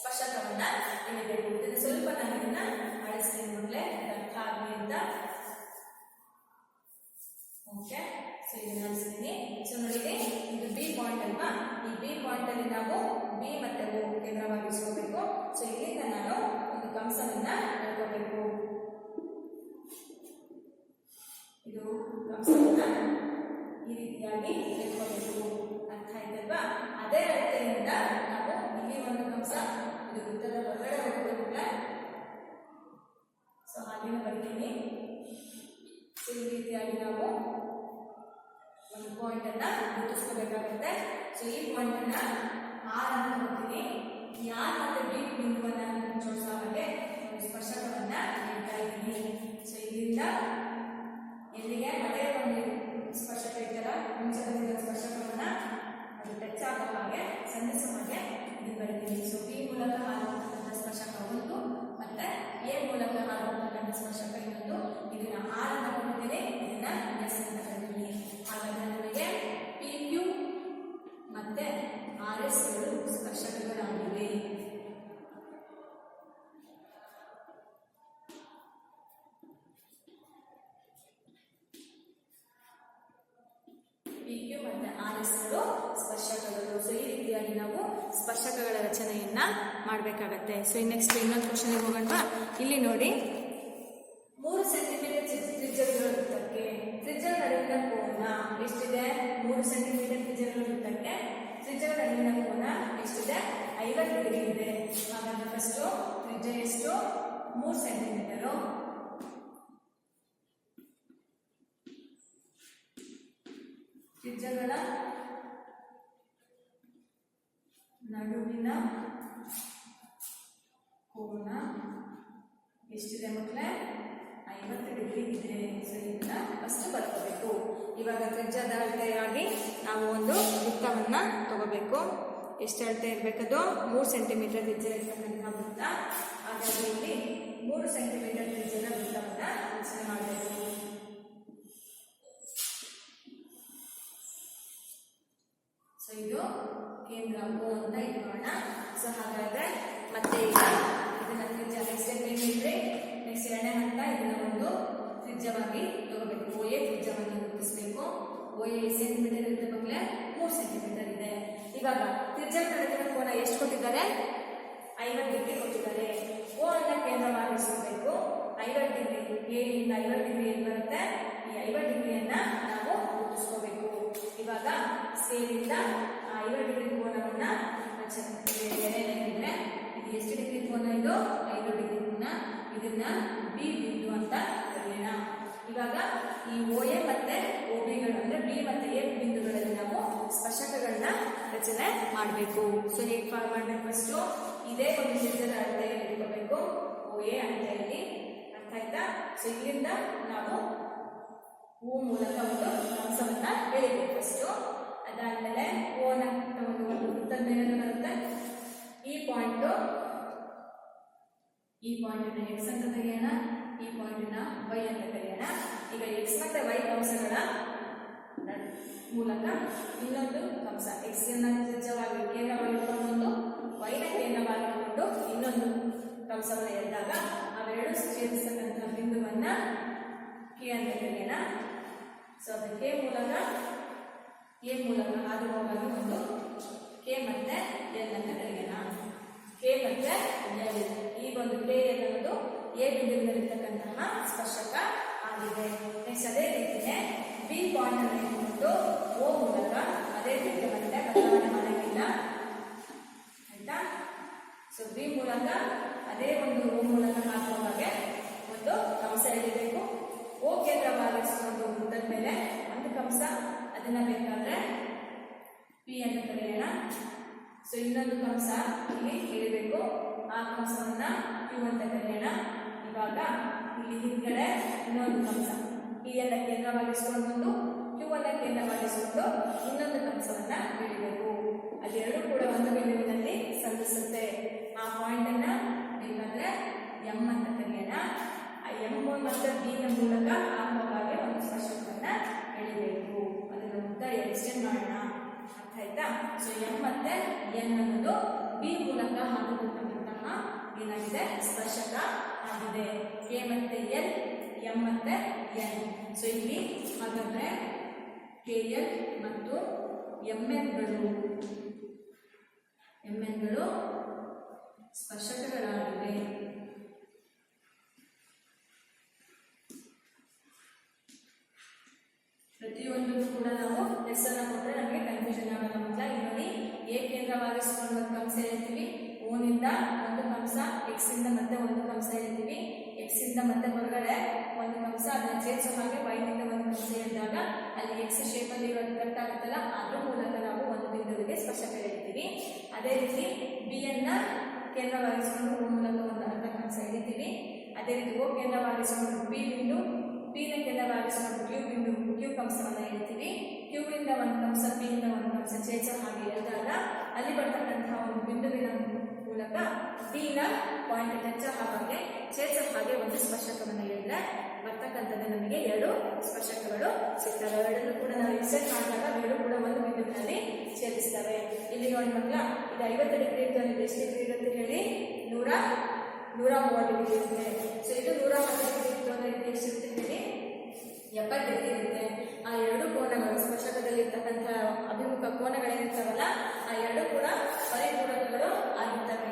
ಸ್ಪರ್ಶಕವನ್ನ ಎಳೆಯಬೇಕು. ಇದನ್ನು ಸ್ವಲ್ಪ ನಾನು ಇದನ್ನ ಅಳಿಸ್ತೀನಿ ಮಕ್ಕಳೇ. ಓಕೆ ಸೊ ಇದನ್ನ ಅಳಿಸ್ತೀನಿ ಸೊ ನೋಡಿದೆ ಇದು ಬಿ ಪಾಯಿಂಟ್ ಅಲ್ವಾ? ಈ ಬಿ ಪಾಯಿಂಟ್ ಅಲ್ಲಿ ನಾವು ಬಿ ಮತ್ತೆ ಓ ಕೇಂದ್ರವಾಗಿಸ್ಕೋಬೇಕು ಸೊ ಇಲ್ಲಿಂದ ನಾನು ಒಂದು ಕಂಸವನ್ನ ಎಳ್ಕೋಬೇಕು. ಇದು ಕಂಸವನ್ನ ಈ ರೀತಿಯಾಗಿ ಎಳ್ಕೋಬೇಕು. ಅರ್ಥ ಆಯ್ತಲ್ವಾ? ಅದೇ ರೀತಿಯಿಂದ ನಾವು ಇಲ್ಲಿ ಒಂದು ಕಂಸ, ಇದು ವೃತ್ತದ ಹೊರಗಡೆ ಹೋಗ್ಬೇಕು ಸೊ ಹಾಗೇನೆ ಬರ್ತೀನಿ. ಸೊ ಈ ರೀತಿಯಾಗಿ ನಾವು ಒಂದು ಪಾಯಿಂಟ್ ಅನ್ನ ಗುರುತಿಸ್ಕೋಬೇಕಾಗುತ್ತೆ. ಸೊ ಈ ಪಾಯಿಂಟ್ ಅನ್ನ ಆರ್ ಅಂತ ಹೋಗ್ತೀನಿ ಈ ಮತ್ತೆ ಬಿ ಬಿಂದುವನ್ನ ಜೋಡಿಸೋ ಹಾಗೆ ಸ್ಪರ್ಶಕವನ್ನ ನೀಡ್ತಾ ಇದ್ದೀನಿ. ಸೊ ಇದರಿಂದ ಎಲ್ಲಿಗೆ? ಅದೇ ಒಂದು ಸ್ಪರ್ಶಕ ಇರ್ತಾರ ಮುಂಚೆ ಸ್ಪರ್ಶಕವನ್ನ ಅದು ಟಚ್ ಆಗೋ ಹಾಗೆ ಹಾಗೆ ಇದು ಬರ್ತೀನಿ. ಸೊ ಬಿ ಮೂಲಕ ಹಾರುವಂತಹ ಸ್ಪರ್ಶಕ ಒಂದು, ಮತ್ತೆ ಎ ಮೂಲಕ ಹಾರುವಂತಹ ಸ್ಪರ್ಶಕ ಇನ್ನೊಂದು. ಇದನ್ನ ಆರ್ ಅಂತ ಕೊಟ್ಟಿದ್ದೀನಿ. ಇದನ್ನ ಎಸ್ ಅಂತ ಹಾಗಾದ್ರೆ ಪಿ ಕ್ಯೂ ಮತ್ತೆ ಆರ್ ಎಸ್ಗಳು ಸ್ಪರ್ಶಕಗಳಾಗಿವೆ. ಪಿ ಕ್ಯೂ ಮತ್ತೆ ಆರ್ ಎಸ್ಗಳು ಸ್ಪರ್ಶಕಗಳು. ಸೊ ಈ ರೀತಿಯಾಗಿ ನಾವು ಸ್ಪರ್ಶಕಗಳ ರಚನೆಯನ್ನ ಮಾಡಬೇಕಾಗತ್ತೆ. ಸೊ ನೆಕ್ಸ್ಟ್ ಇನ್ನೊಂದು ಕ್ವಶನ್ಗೆ ಹೋಗೋಣ ಇಲ್ಲಿ ನೋಡಿ. ಮೂರು ಸೆಂಟಿಮೀಟರ್ ಎಷ್ಟಿದೆ ಮೂರು ಸೆಂಟಿಮೀಟರ್ ತ್ರಿಜ್ಯವಿರುವ ವೃತ್ತಕ್ಕೆ ತ್ರಿಜ್ಯದ ನಡುವಿನ ಕೋನ ಎಷ್ಟಿದೆ? ಐವತ್ತು ಡಿಗ್ರಿ ಇದೆ. ಹಾಗಾದ್ರೆ ಫಸ್ಟ್ ತ್ರಿಜ್ಯ ಎಷ್ಟು? ಮೂರು ಸೆಂಟಿಮೀಟರು. ತ್ರಿಜ್ಯಗಳ ನಡುವಿನ ಕೋನ ಎಷ್ಟಿದೆ ಮಕ್ಕಳೇ? ಐವತ್ತು ಡಿಗ್ರಿ ಇದೆ ಸೊ ಫಸ್ಟ್ ಬರ್ಕೋಬೇಕು. ಇವಾಗ ತ್ರಿಜ್ಯದ ಅಳತೆಯಾಗಿ ನಾವು ಒಂದು ವೃತ್ತವನ್ನು ತಗೋಬೇಕು. ಎಷ್ಟು ಅಳತೆ ಇರಬೇಕದು? ಮೂರು ಸೆಂಟಿಮೀಟರ್ ತ್ರಿಜ್ಯ ಇರ್ತಕ್ಕಂಥ ವೃತ್ತ. ಹಾಗಾಗಿ ಇಲ್ಲಿ ಮೂರು ಸೆಂಟಿಮೀಟರ್ ತ್ರಿಜ್ಯದ ವೃತ್ತವನ್ನು ರಚನೆ ಮಾಡಬೇಕು. ಸೊ ಇದು ಕೇಂದ್ರ ಅಂತ ಇಟ್ಕೋಣ ಸೊ ಹಾಗಾದ್ರೆ ಓ ಎ ಸೆಂಟಿಮೀಟರ್ ಇರುತ್ತೆ ಮಕ್ಕಳೇ ಮೂರು ಸೆಂಟಿಮೀಟರ್ ಇದೆ. ಇವಾಗ ತ್ರಿಜ್ಯ ನಡುವಿನ ಕೋನ ಎಷ್ಟು ಕೊಟ್ಟಿದ್ದಾರೆ? ಐವತ್ತು ಡಿಗ್ರಿ ಕೊಟ್ಟಿದ್ದಾರೆ. ಓ ಅನ್ನ ಕೇಂದ್ರವಾಗಿಸಬೇಕು ಐವತ್ತು ಡಿಗ್ರಿ ಏಳಿಂದ ಐವತ್ತು ಡಿಗ್ರಿ ಏನು ಬರುತ್ತೆ? ಈ ಐವತ್ತು ಡಿಗ್ರಿಯನ್ನ ನಾವು ರೂಪಿಸ್ಕೋಬೇಕು ಇವಾಗ ಸ್ಕೇಲಿಂದ ಆ, ಐವತ್ತು ಡಿಗ್ರಿ ಕೋನವನ್ನ ಎಳೆಯಲಿದ್ರೆ ಇದು ಎಷ್ಟು ಡಿಗ್ರಿ ಕೋನ ಇದು? ಐದು ಡಿಗ್ರಿ ಕೋನ. ಇದನ್ನ ಬಿ ಬಿಂದು ಅಂತ ಕರೆಯೋಣ. ಇವಾಗ ಈ ಓ ಎ ಮತ್ತೆ ಓ ಬಿಗಳು ಅಂದ್ರೆ ಬಿ ಮತ್ತೆ ಎ ಬಿಂದುಗಳಲ್ಲಿ ನಾವು ಸ್ಪರ್ಶಕಗಳನ್ನ ರಚನೆ ಮಾಡಬೇಕು ಸೊ ಹೇಗೆ ಫಾರ್ಮ್ ಮಾಡಬೇಕು ಫಸ್ಟು ಇದೇ ಒಂದು ಚಿತ್ರದ ಅರ್ಥ ಇಟ್ಕೋಬೇಕು ಓ ಎ ಹೇಳಿ ಅರ್ಥ ಆಯ್ತಾ ಸೊ ಇಲ್ಲಿಂದ ನಾವು ಓ ಮೂಲಕ ಒಂದು ಕಂಸವನ್ನ ಎಳಿಬೇಕು ಫಸ್ಟು ಅದಾದ್ಮೇಲೆ ಓನ ಒಂದು ಒಂದು ವೃತ್ತದ ಮೇಲೆ ಬರುತ್ತೆ ಈ ಪಾಯಿಂಟು ಈ ಪಾಯಿಂಟ್ ಎಕ್ಸ್ ಅಂತ ಕರೆಯೋಣ ಈ ಪಾಯಿಂಟ್ನ ವೈ ಅಂತ ಕರೆಯೋಣ. ಈಗ ಎಕ್ಸ್ ಮತ್ತೆ ವೈ ಕಂಸಗಳ ಮೂಲಕ ಇನ್ನೊಂದು ಕಂಸ ಎಕ್ಸ್ನ ತ್ರಿಜ್ಯವಾಗಿ ಕೇಂದ್ರವಾಗಿಟ್ಕೊಂಡು ಒಂದು ವೈನ ಕೇಂದ್ರವಾಗಿಟ್ಕೊಂಡು ಇನ್ನೊಂದು ಕಂಸವನ್ನು ಎಳೆದಾಗ ಅವೆರಡು ಛೇದಿಸತಕ್ಕಂಥ ಬಿಂದುವನ್ನ ಕೆ ಅಂತ ಕರೆಯೋಣ. ಸೊ ಅದು ಕೆ ಮೂಲಕ ಎ ಮೂಲಕ ಹಾದು ಹೋಗಾಗಿ ಒಂದು ಕೆ ಮತ್ತೆ ಎಲ್ ಅಂತ ಕರೆಯೋಣ. ಕೆ ಮತ್ತೆ ಎಲ್ ಈಗ ಒಂದು ಕೆ ಎಲ್ ಎ ಬಿಂದುವಿನಲ್ಲಿರ್ತಕ್ಕಂತಹ ಸ್ಪರ್ಶಕ ಆಗಿದೆ. ನೆಕ್ಸ್ಟ್ ಅದೇ ರೀತಿಯೇ ಬಿ ಪಾಯಿಂಟ್ ಅನ್ನು ಇಟ್ಕೊಂಡು ಓ ಮೂಲಕ ಅದೇ ರೀತಿ ಮತ್ತೆ ಬದಲಾವಣೆ ಮಾಡೋಂಗಿಲ್ಲ. ಆಯ್ತಾ? ಸೊ ಬಿ ಮೂಲಕ ಅದೇ ಒಂದು ಓ ಮೂಲಕ ಹಾಕುವ ಹಾಗೆ ಒಂದು ಕಂಸ ಎಳಿಬೇಕು ಓ ಕೇಂದ್ರವಾಗಿಸಿಕೊಂಡು ವೃತ್ತದ ಮೇಲೆ ಒಂದು ಕಂಸ ಅದನ್ನ ಬೇಕಾದ್ರೆ ಪಿ ಅಂತ ಕರೆಯೋಣ. ಸೊ ಇನ್ನೊಂದು ಕಂಸ ಇಲ್ಲಿ ಇಳಿಬೇಕು ಆ ಕಂಸವನ್ನ ಕ್ಯೂ ಅಂತ ಕರೆಯೋಣ. ಇವಾಗ ಇಲ್ಲಿ ಹಿಂದ್ಗಡೆ ಇನ್ನೊಂದು ಕಂಸ. ಪಿ ಅನ್ನ ಕೇಂದ್ರವಾಗಿಸ್ಕೊಂಡು ಒಂದು ಕ್ಯೂ ಅನ್ನ ಕೇಂದ್ರವಾಗಿಸ್ಕೊಂಡು ಇನ್ನೊಂದು ಕಂಸವನ್ನ ಇಳಿಬೇಕು ಅದೆರಡು ಕೂಡ ಒಂದು ಬಿಂದುವಿನಲ್ಲಿ ಸಂಧಿಸುತ್ತೆ. ಆ ಪಾಯಿಂಟ್ ಅನ್ನ ಬೇಕಾದ್ರೆ ಎಂ ಅಂತ ಕರೆಯೋಣ. ಆ ಎಂ ಮತ್ತು ಬಿ ನ ಮೂಲಕ ಆಗುವ ಹಾಗೆ ಒಂದು ಸ್ಪರ್ಶಕವನ್ನ ಎಳಿಬೇಕು. ಅದನ್ನು ಉದ್ದ ಎಕ್ಸ್ಟೆಂಡ್ ಮಾಡೋಣ. ಅರ್ಥ ಆಯ್ತಾ? ಸೊ ಎಂ ಮತ್ತೆ ಎನ್ ಅನ್ನೋದು ಬಿ ಮೂಲಕ ಹಾಕುತ್ತಿರ್ತಕ್ಕಂತಹ ಏನಾಗಿದೆ? ಸ್ಪರ್ಶಕ ಆಗಿದೆ. ಕೆ ಮತ್ತೆ ಎಲ್, ಎಂ ಮತ್ತೆ ಎನ್. ಸೊ ಇಲ್ಲಿ ಹಾಗಾದ್ರೆ ಕೆ, ಎಲ್ ಮತ್ತು ಎಂ ಎನ್ಗಳು ಎಂ ಎನ್ಗಳು ಸ್ಪರ್ಶಕಗಳಾಗಿವೆ. ಪ್ರತಿಯೊಂದಕ್ಕೂ ಕೂಡ ನಾವು ಹೆಸರನ್ನ ಕೊಟ್ಟರೆ ನಮಗೆ ಕನ್ಫ್ಯೂಷನ್ ಆಗಲ್ಲ. ಮೊದಲ ಇಲ್ಲಿ ಏ ಕೇಂದ್ರವಾಗಿಸ್ಕೊಂಡು ಹೇಳ್ತೀವಿ. ಓನಿಂದ ಒಂದು ಕಂಸ ಎಕ್ಸ್ ಇಂದ ಮತ್ತೆ ಒಂದು ಕಂಸ ಹೇಳ್ತೀವಿ. ಎಕ್ಸ್ ಇಂದ ಮತ್ತೆ ಹೊರಗಡೆ ಒಂದು ಕಂಸ ಅದನ್ನ ಸೇರಿಸೋ ಹಾಗೆ ವೈನಿಂದ ಒಂದು ಕಂಸ ಹೇಳಿದಾಗ ಅಲ್ಲಿ ಎಕ್ಸ್ ಶೇಪ್ ಅಲ್ಲಿ ಇರೋದು ಕಟ್ ಆಗುತ್ತಲ್ಲ? ಅದ್ರ ಮೂಲಕ ನಾವು ಒಂದು ಬಿಂದುವಿಗೆ ಸ್ಪರ್ಶಕ ಹೇಳ್ತೀವಿ. ಅದೇ ರೀತಿ ಬಿ ಅನ್ನ ಕೇಂದ್ರವಾಗಿಸ್ಕೊಂಡು ಓ ಮೂಲಕ ಒಂದು ಅರ್ಧ ಕಂಸ ಎಳಿತೀವಿ ಅದೇ ರೀತಿ ಓ ಕೇಂದ್ರವಾಗಿಸಿಕೊಂಡು ಬಿ ಬಿಂದು ಪಿನ ಕೇಂದ್ರವಾಗಿಸಿಕೊಂಡು ಕ್ಯೂ ಬಿಂದು ಕ್ಯೂ ಕಂಸವನ್ನು ಹೇಳ್ತೀವಿ. ಕ್ಯೂ ಇಂದ ಒಂದು ಕಂಸ ಇಂದ ಒಂದು ಕಂಸ ಚೇಚ ಹಾಗೆ ಹೇಳಿದಾಗ ಅಲ್ಲಿ ಬರ್ತಕ್ಕಂತಹ ಒಂದು ಬಿಂದುವಿನ ಮೂಲಕ ನ ಪಾಯಿಂಟ್ ಟಚ್ ಹಾಗೆ ಛೇದಿಸೋ ಹಾಗೆ ಒಂದು ಸ್ಪರ್ಶಕವನ್ನು ಹೇಳಿದ್ರೆ ಬರ್ತಕ್ಕಂಥದ್ದು ನಮಗೆ ಎರಡು ಸ್ಪರ್ಶಕಗಳು ಸಿಗ್ತವೆ. ಎರಡನ್ನೂ ಕೂಡ ನಾವು ಎಕ್ಸೆಟ್ ಮಾಡಿದಾಗ ಎರಡು ಕೂಡ ಒಂದು ಬಿಂದುವಿನಲ್ಲಿ ಛೇದಿಸ್ತವೆ. ಇಲ್ಲಿ ನೋಡಿ ಮಕ್ಕಳ, ಇದು ಐವತ್ತು ಡಿಗ್ರಿ ಅಂದ್ರೆ ಎಷ್ಟು ಡಿಗ್ರಿ ಇರುತ್ತೆ ಹೇಳಿ? ನೂರ ನೂರ ಮೂವತ್ತು ಡಿಗ್ರಿ ಇರುತ್ತೆ. ಸೊ ಇದು ನೂರ ಹತ್ತು ಡಿಗ್ರಿ ಇತ್ತು ಅಂದ್ರೆ ಎಷ್ಟಿರುತ್ತೆ ಹೇಳಿ? ಎಪ್ಪತ್ತು ಡಿಗ್ರಿ ಇರುತ್ತೆ. ಆ ಎರಡು ಕೋನಗಳು ಸ್ಪರ್ಶಕದಲ್ಲಿರ್ತಕ್ಕಂಥ ಅಭಿಮುಖ ಕೋನಗಳೇನಿರ್ತಾವಲ್ಲ ಆ ಎರಡು ಕೂಡ ಪರಿಪೂರಕಗಳು ಆಗಿರ್ತವೆ.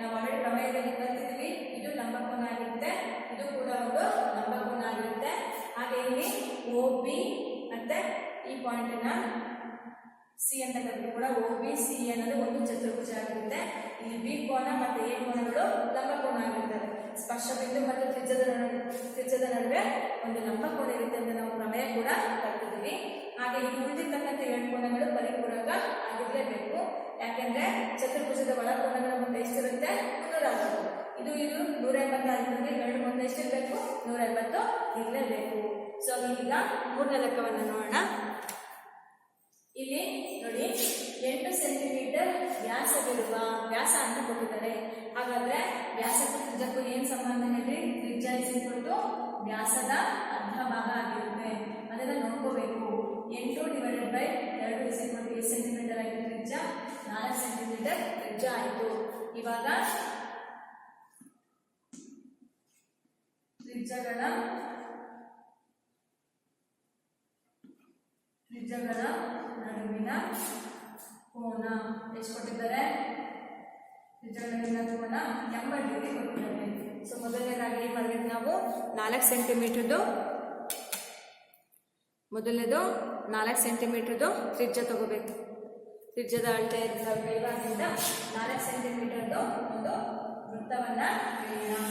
ನಾವು ಆಲ್ರೆಡಿ ಪ್ರಮೇಯದಲ್ಲಿ ಕಲ್ತಿದ್ವಿ. ಇದು ಲಂಬ ಕೋನ ಆಗಿರುತ್ತೆ. ಇದು ಕೂಡ ಒಂದು ಲಂಬ ಕೋನ ಆಗಿರುತ್ತೆ. ಹಾಗೆ ಇಲ್ಲಿ ಓ ಬಿ ಮತ್ತೆ ಈ ಪಾಯಿಂಟನ್ನ ಸಿ ಅಂತ ಕರೆದು ಕೂಡ ಓ ಬಿ ಸಿ ಅನ್ನೋದು ಒಂದು ಚತುರ್ಭುಜ ಆಗಿರುತ್ತೆ. ಇಲ್ಲಿ ಬಿ ಕೋನ ಮತ್ತೆ ಎ ಕೋನಗಳು ಲಂಬ ಕೋನ ಆಗಿರ್ತವೆ ಸ್ಪರ್ಶ ಬಿಂದು ಮತ್ತು ತ್ರಿಜ್ಯದ ತ್ರಿಜ್ಯದ ನಡುವೆ ಒಂದು ಲಂಬ ಕೋನ ಇರುತ್ತೆ ಅಂತ ನಾವು ಪ್ರಮೇಯ ಕೂಡ ಕಲ್ತಿದ್ದೀವಿ. ಹಾಗೆ ಇಲ್ಲಿ ಉಳಿದಿರ್ತಕ್ಕಂಥ ಎರಡು ಕೋನಗಳು ಪರಿಪೂರಕ ಆಗಿರಲೇಬೇಕು. ಯಾಕೆಂದ್ರೆ ಚತುರ್ಭುಜದ ಒಳ ಮುಂದೆ ಎಷ್ಟಿರುತ್ತೆ? ಮುನ್ನೂರ ಇದು ಇದು ನೂರ ಎಂಬತ್ತಾಗಿದ್ರೆ ಎರಡು ಮುಂದೆ ಎಷ್ಟಿರಬೇಕು? ನೂರ ಎಂಬತ್ತು ಇರಲೇಬೇಕು. ಸೊ ಈಗ ಮೂರನೇ ಲೆಕ್ಕವನ್ನು ನೋಡೋಣ. ಇಲ್ಲಿ ನೋಡಿ, ಎಂಟು ಸೆಂಟಿಮೀಟರ್ ವ್ಯಾಸವಿರುವ ವ್ಯಾಸ ಅಂತ ಕೊಟ್ಟಿದ್ದಾರೆ ಹಾಗಾದ್ರೆ ವ್ಯಾಸಕ್ಕೂ ತ್ರಿಜಕ್ಕೂ ಏನ್ ಸಂಬಂಧ ಹೇಳಿ? ತ್ರಿಜ್ಯ ಇಸಿಕೊಂಡು ವ್ಯಾಸದ ಅರ್ಧ ಭಾಗ ಆಗಿರುತ್ತೆ. ಅದನ್ನ ನೋಡ್ಕೋಬೇಕು. ಎಂಟು ಡಿವೈಡೆಡ್ ಬೈ ಎರಡು ಇಸಿಕೊಂಡು ಏಳು ಸೆಂಟಿಮೀಟರ್ ಆಯಿತು ತ್ರಿಜ್ಯ, ನಾಲ್ಕು ಸೆಂಟಿಮೀಟರ್ ತ್ರಿಜ್ಯ ಆಯಿತು. ಇವಾಗ ತ್ರಿಜ್ಯಗಳ ತ್ರಿಜ್ಯಗಳ ನಡುವಿನ ಕೋನ ಎಷ್ಟು ಕೊಟ್ಟಿದ್ದಾರೆ? ತ್ರಿಜ್ಯಗಳ ಕೋನ ಎಂಬತ್ತು ಡಿಗ್ರಿ ಕೊಟ್ಟಿದ್ದಾರೆ. ಸೊ ಮೊದಲನೇದಾಗಿ ಏನು ಮಾಡಬೇಕು ನಾವು ನಾಲ್ಕು ಸೆಂಟಿಮೀಟರ್ದು ಮೊದಲನೇದು ನಾಲ್ಕು ಸೆಂಟಿಮೀಟ್ರದ್ದು ತ್ರಿಜ್ಯ ತಗೋಬೇಕು. ತ್ರಿಜ್ಯದ ಅಳತೆ ಕೈವಾರದಿಂದ ನಾಲ್ಕು ಸೆಂಟಿಮೀಟರ್ದು ಒಂದು ವೃತ್ತವನ್ನು ಎಳೆಯೋಣ.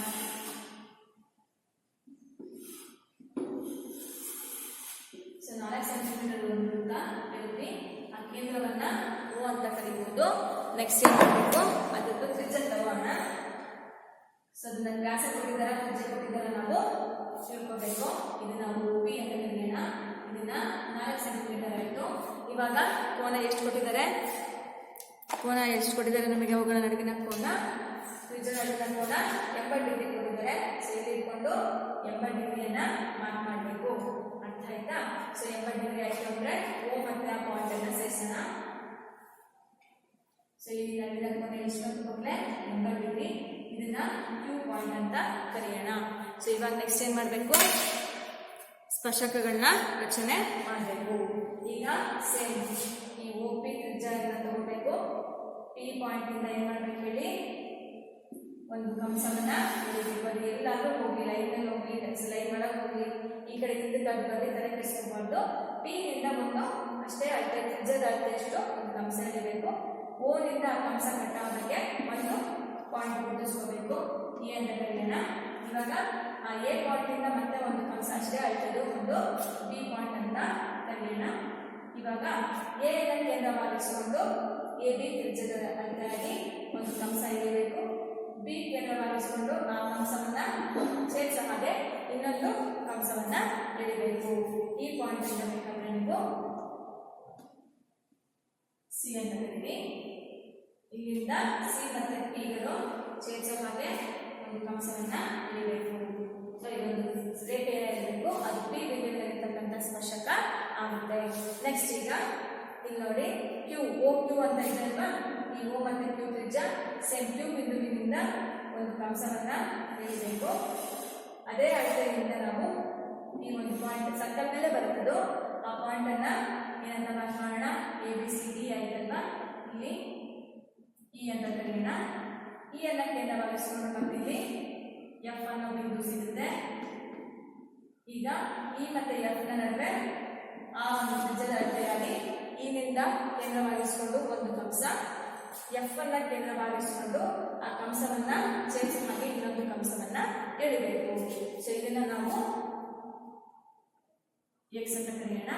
ಸೊ ನಾಲ್ಕು ಸೆಂಟಿಮೀಟರ್ ಒಂದು ವೃತ್ತ ಎಳೆದ್ವಿ. ಆ ಕೇಂದ್ರವನ್ನು ಓ ಅಂತ ಕರಿಬಹುದು ನೆಕ್ಸ್ಟ್ ಏನು ಮಾಡಬೇಕು? ಅದಕ್ಕೆ ತ್ರಿಜ್ಯ ತಗೋಣ. ಸೊ ಅದನ್ನ ವ್ಯಾಸ ಕೊಟ್ಟಿದ್ದಾರ, ತ್ರಿಜ್ಯ ಕೊಟ್ಟಿದ್ದಾರ ನಾವು ತಿಳ್ಕೋಬೇಕು. ಇದನ್ನ ನಾವು ಪಿ ಅಂತ ಕರೆಯೋಣ. ಇದನ್ನ ನಾಲ್ಕು ಸೆಂಟಿಮೀಟರ್ ಆಯಿತು. ಇವಾಗ ಕೋನ ಎಷ್ಟು ಕೊಟ್ಟಿದ್ದಾರೆ ಕೋನ ಎಷ್ಟು ಕೊಟ್ಟಿದ್ದಾರೆ ನಮಗೆ ಅವುಗಳ ನಡುವಿನ ಕೋನ? ತ್ರಿಜ್ಯ ನಡುವಿನ ಕೋನ ಎಂಬತ್ತು ಡಿಗ್ರಿ ಕೊಟ್ಟಿದ್ದಾರೆ. ಸೊ ಇಟ್ಕೊಂಡು ಎಂಬತ್ತು ಡಿಗ್ರಿಯನ್ನ ಮಾರ್ಕ್ ಮಾಡಬೇಕು. ಅರ್ಥ ಆಯ್ತಾ? ಸೊ ಎಂಬತ್ತು ಡಿಗ್ರಿ ಆಯಿತು ಅಂದರೆ ಓ ಮತ್ತೆ ಆ ಪಾಯಿಂಟ್ ಅನ್ನ ಸೇರಿಸೋಣ. ಸೊ ಇಲ್ಲಿ ನಡುವಿನ ಕೋನ ಎಷ್ಟು ಅಂತ ಕೊಟ್ಲೆ? ಎಂಬತ್ತು ಡಿಗ್ರಿ ಇದನ್ನ ಕ್ಯೂ ಪಾಯಿಂಟ್ ಅಂತ ಕರೆಯೋಣ. ಸೊ ಇವಾಗ ನೆಕ್ಸ್ಟ್ ಏನು ಮಾಡಬೇಕು? ಸ್ಪರ್ಶಕಗಳನ್ನ ರಚನೆ ಮಾಡಬೇಕು. ಈಗ ಸೇಮ್ ಈ ಓ ಪಿ ತ್ರಿಜ್ಯನ ತಗೋಬೇಕು. ಪಿ ಪಾಯಿಂಟ್ ಇಂದ ಏನ್ ಮಾಡ್ಬೇಕು ಹೇಳಿ? ಒಂದು ಕಂಸವನ್ನ ಎಳಿಬೇಕು ಎಲ್ಲಾದರೂ ಹೋಗಿ ಲೈನ್ ಅಲ್ಲಿ ಹೋಗಿ ಲೈನ್ ಒಳಗೆ ಹೋಗಿ, ಈ ಕಡೆ ಹಿಂದಕ್ಕೆ ಅದು ಬರೀ ತರ ಕೆಡಿಸ್ಕೋಬಾರ್ದು ಪಿ ನಿಂದ ಒಂದು ಅಷ್ಟೇ ಅಳತೆ, ತ್ರಿಜ್ಯದ ಅಳತೆ ಎಷ್ಟು ಒಂದು ಕಂಸ ಹಿಡಿಬೇಕು ಓ ಆ ಕಂಸ ಕಟ್ಟಾಗೋದಕ್ಕೆ ಒಂದು ಪಾಯಿಂಟ್ ಗುರುತಿಸ್ಕೋಬೇಕು. ಎ ಅಂತ ಇವಾಗ ಎ ಪಾಯಿಂಟ್ ಇಂದ ಮತ್ತೆ ಒಂದು ಕಂಸ ಅಷ್ಟೇ ಅಳ್ತದ್ದು ಒಂದು ಬಿ ಪಾಯಿಂಟ್ ಅಂತ ಕರೆಯೋಣ ಇವಾಗ ಎ ಕೇಂದ್ರವಾಗಿಸಿಕೊಂಡು ಎ ಬಿ ತ್ರಿಜ್ಯದ ಅಂತಾಗಿ ಒಂದು ಕಂಸ ಇರಬೇಕು ಬಿ ಕೇಂದ್ರವಾಗಿಸಿಕೊಂಡು ಆ ಕಂಸವನ್ನ ಛೇದಿಸ ಹಾಗೆ ಇನ್ನೊಂದು ಕಂಸವನ್ನ ಎಳಿಬೇಕು ಈ ಪಾಯಿಂಟ್ ಇಂದ ಬೇಕಂದ್ರೆ ನೀವು ಸಿ ಅಂತ ಕರೀವಿ ಇಲ್ಲಿಂದ ಸಿ ಮತ್ತೆ ಪಿಗಳು ಛೇದಿಸೋ ಹಾಗೆ ಒಂದು ಕಂಸವನ್ನ ಎಳಿಬೇಕು ಸ್ಪರ್ಶಕ ಆಗುತ್ತೆ. ನೆಕ್ಸ್ಟ್ ಈಗ, ಇಲ್ಲಿ ನೋಡಿ ಕ್ಯೂ ಓ ಕ್ಯೂ ಅಂತ ಇದೆ ಅಲ್ವಾ? ಈ ಓ ಮತ್ತೆ ಕ್ಯೂ ತ್ರಿಜ್ಯ ಸೇಮ್ ಕ್ಯೂ ಬಿಂದುವಿನಿಂದ ಒಂದು ಕಂಸವನ್ನ ಎಳಿಬೇಕು ಅದೇ ಅಳತೆಯಿಂದ ನಾವು ಈ ಒಂದು ಪಾಯಿಂಟ್ ಸರ್ಕಲ್ ಮೇಲೆ ಬರುತ್ತದು ಆ ಪಾಯಿಂಟ್ ಅನ್ನ ಏನಂತ ಮಾಡೋಣ? ಎ ಬಿ ಸಿ ಡಿ ಆಯ್ತಲ್ವಾ? ಇಲ್ಲಿ ಇ ಅಂತ ಕರೆಯೋಣ ಇ ಅನ್ನ ಕೇಂದ್ರವಾಗಿಸ್ಕೊಂಡು ನಮ್ಮಲ್ಲಿ ಎಫ್ ಅನ್ನೋ ಬಿಂದು ಸಿಗುತ್ತೆ. ಈಗ ಇ ಮತ್ತೆ ಎಫ್ನ ನಡುವೆ ಆ ಒಂದು ತ್ರಿಜ್ಯದ ಅಳತೆಯಾಗಿ ಇನಿಂದ ಕೇಂದ್ರವಾಗಿಸಿಕೊಂಡು ಒಂದು ಕಂಸ. ಎಫ್ ಅನ್ನ ಕೇಂದ್ರವಾಗಿಸಿಕೊಂಡು ಆ ಕಂಸವನ್ನ ಮಾಡಿ ಇನ್ನೊಂದು ಕಂಸವನ್ನ ಎಳಿಬೇಕು. ಸೊ ಇದನ್ನ ನಾವು ಎಕ್ಸ್ ಅಂತ ಕರೆಯೋಣ.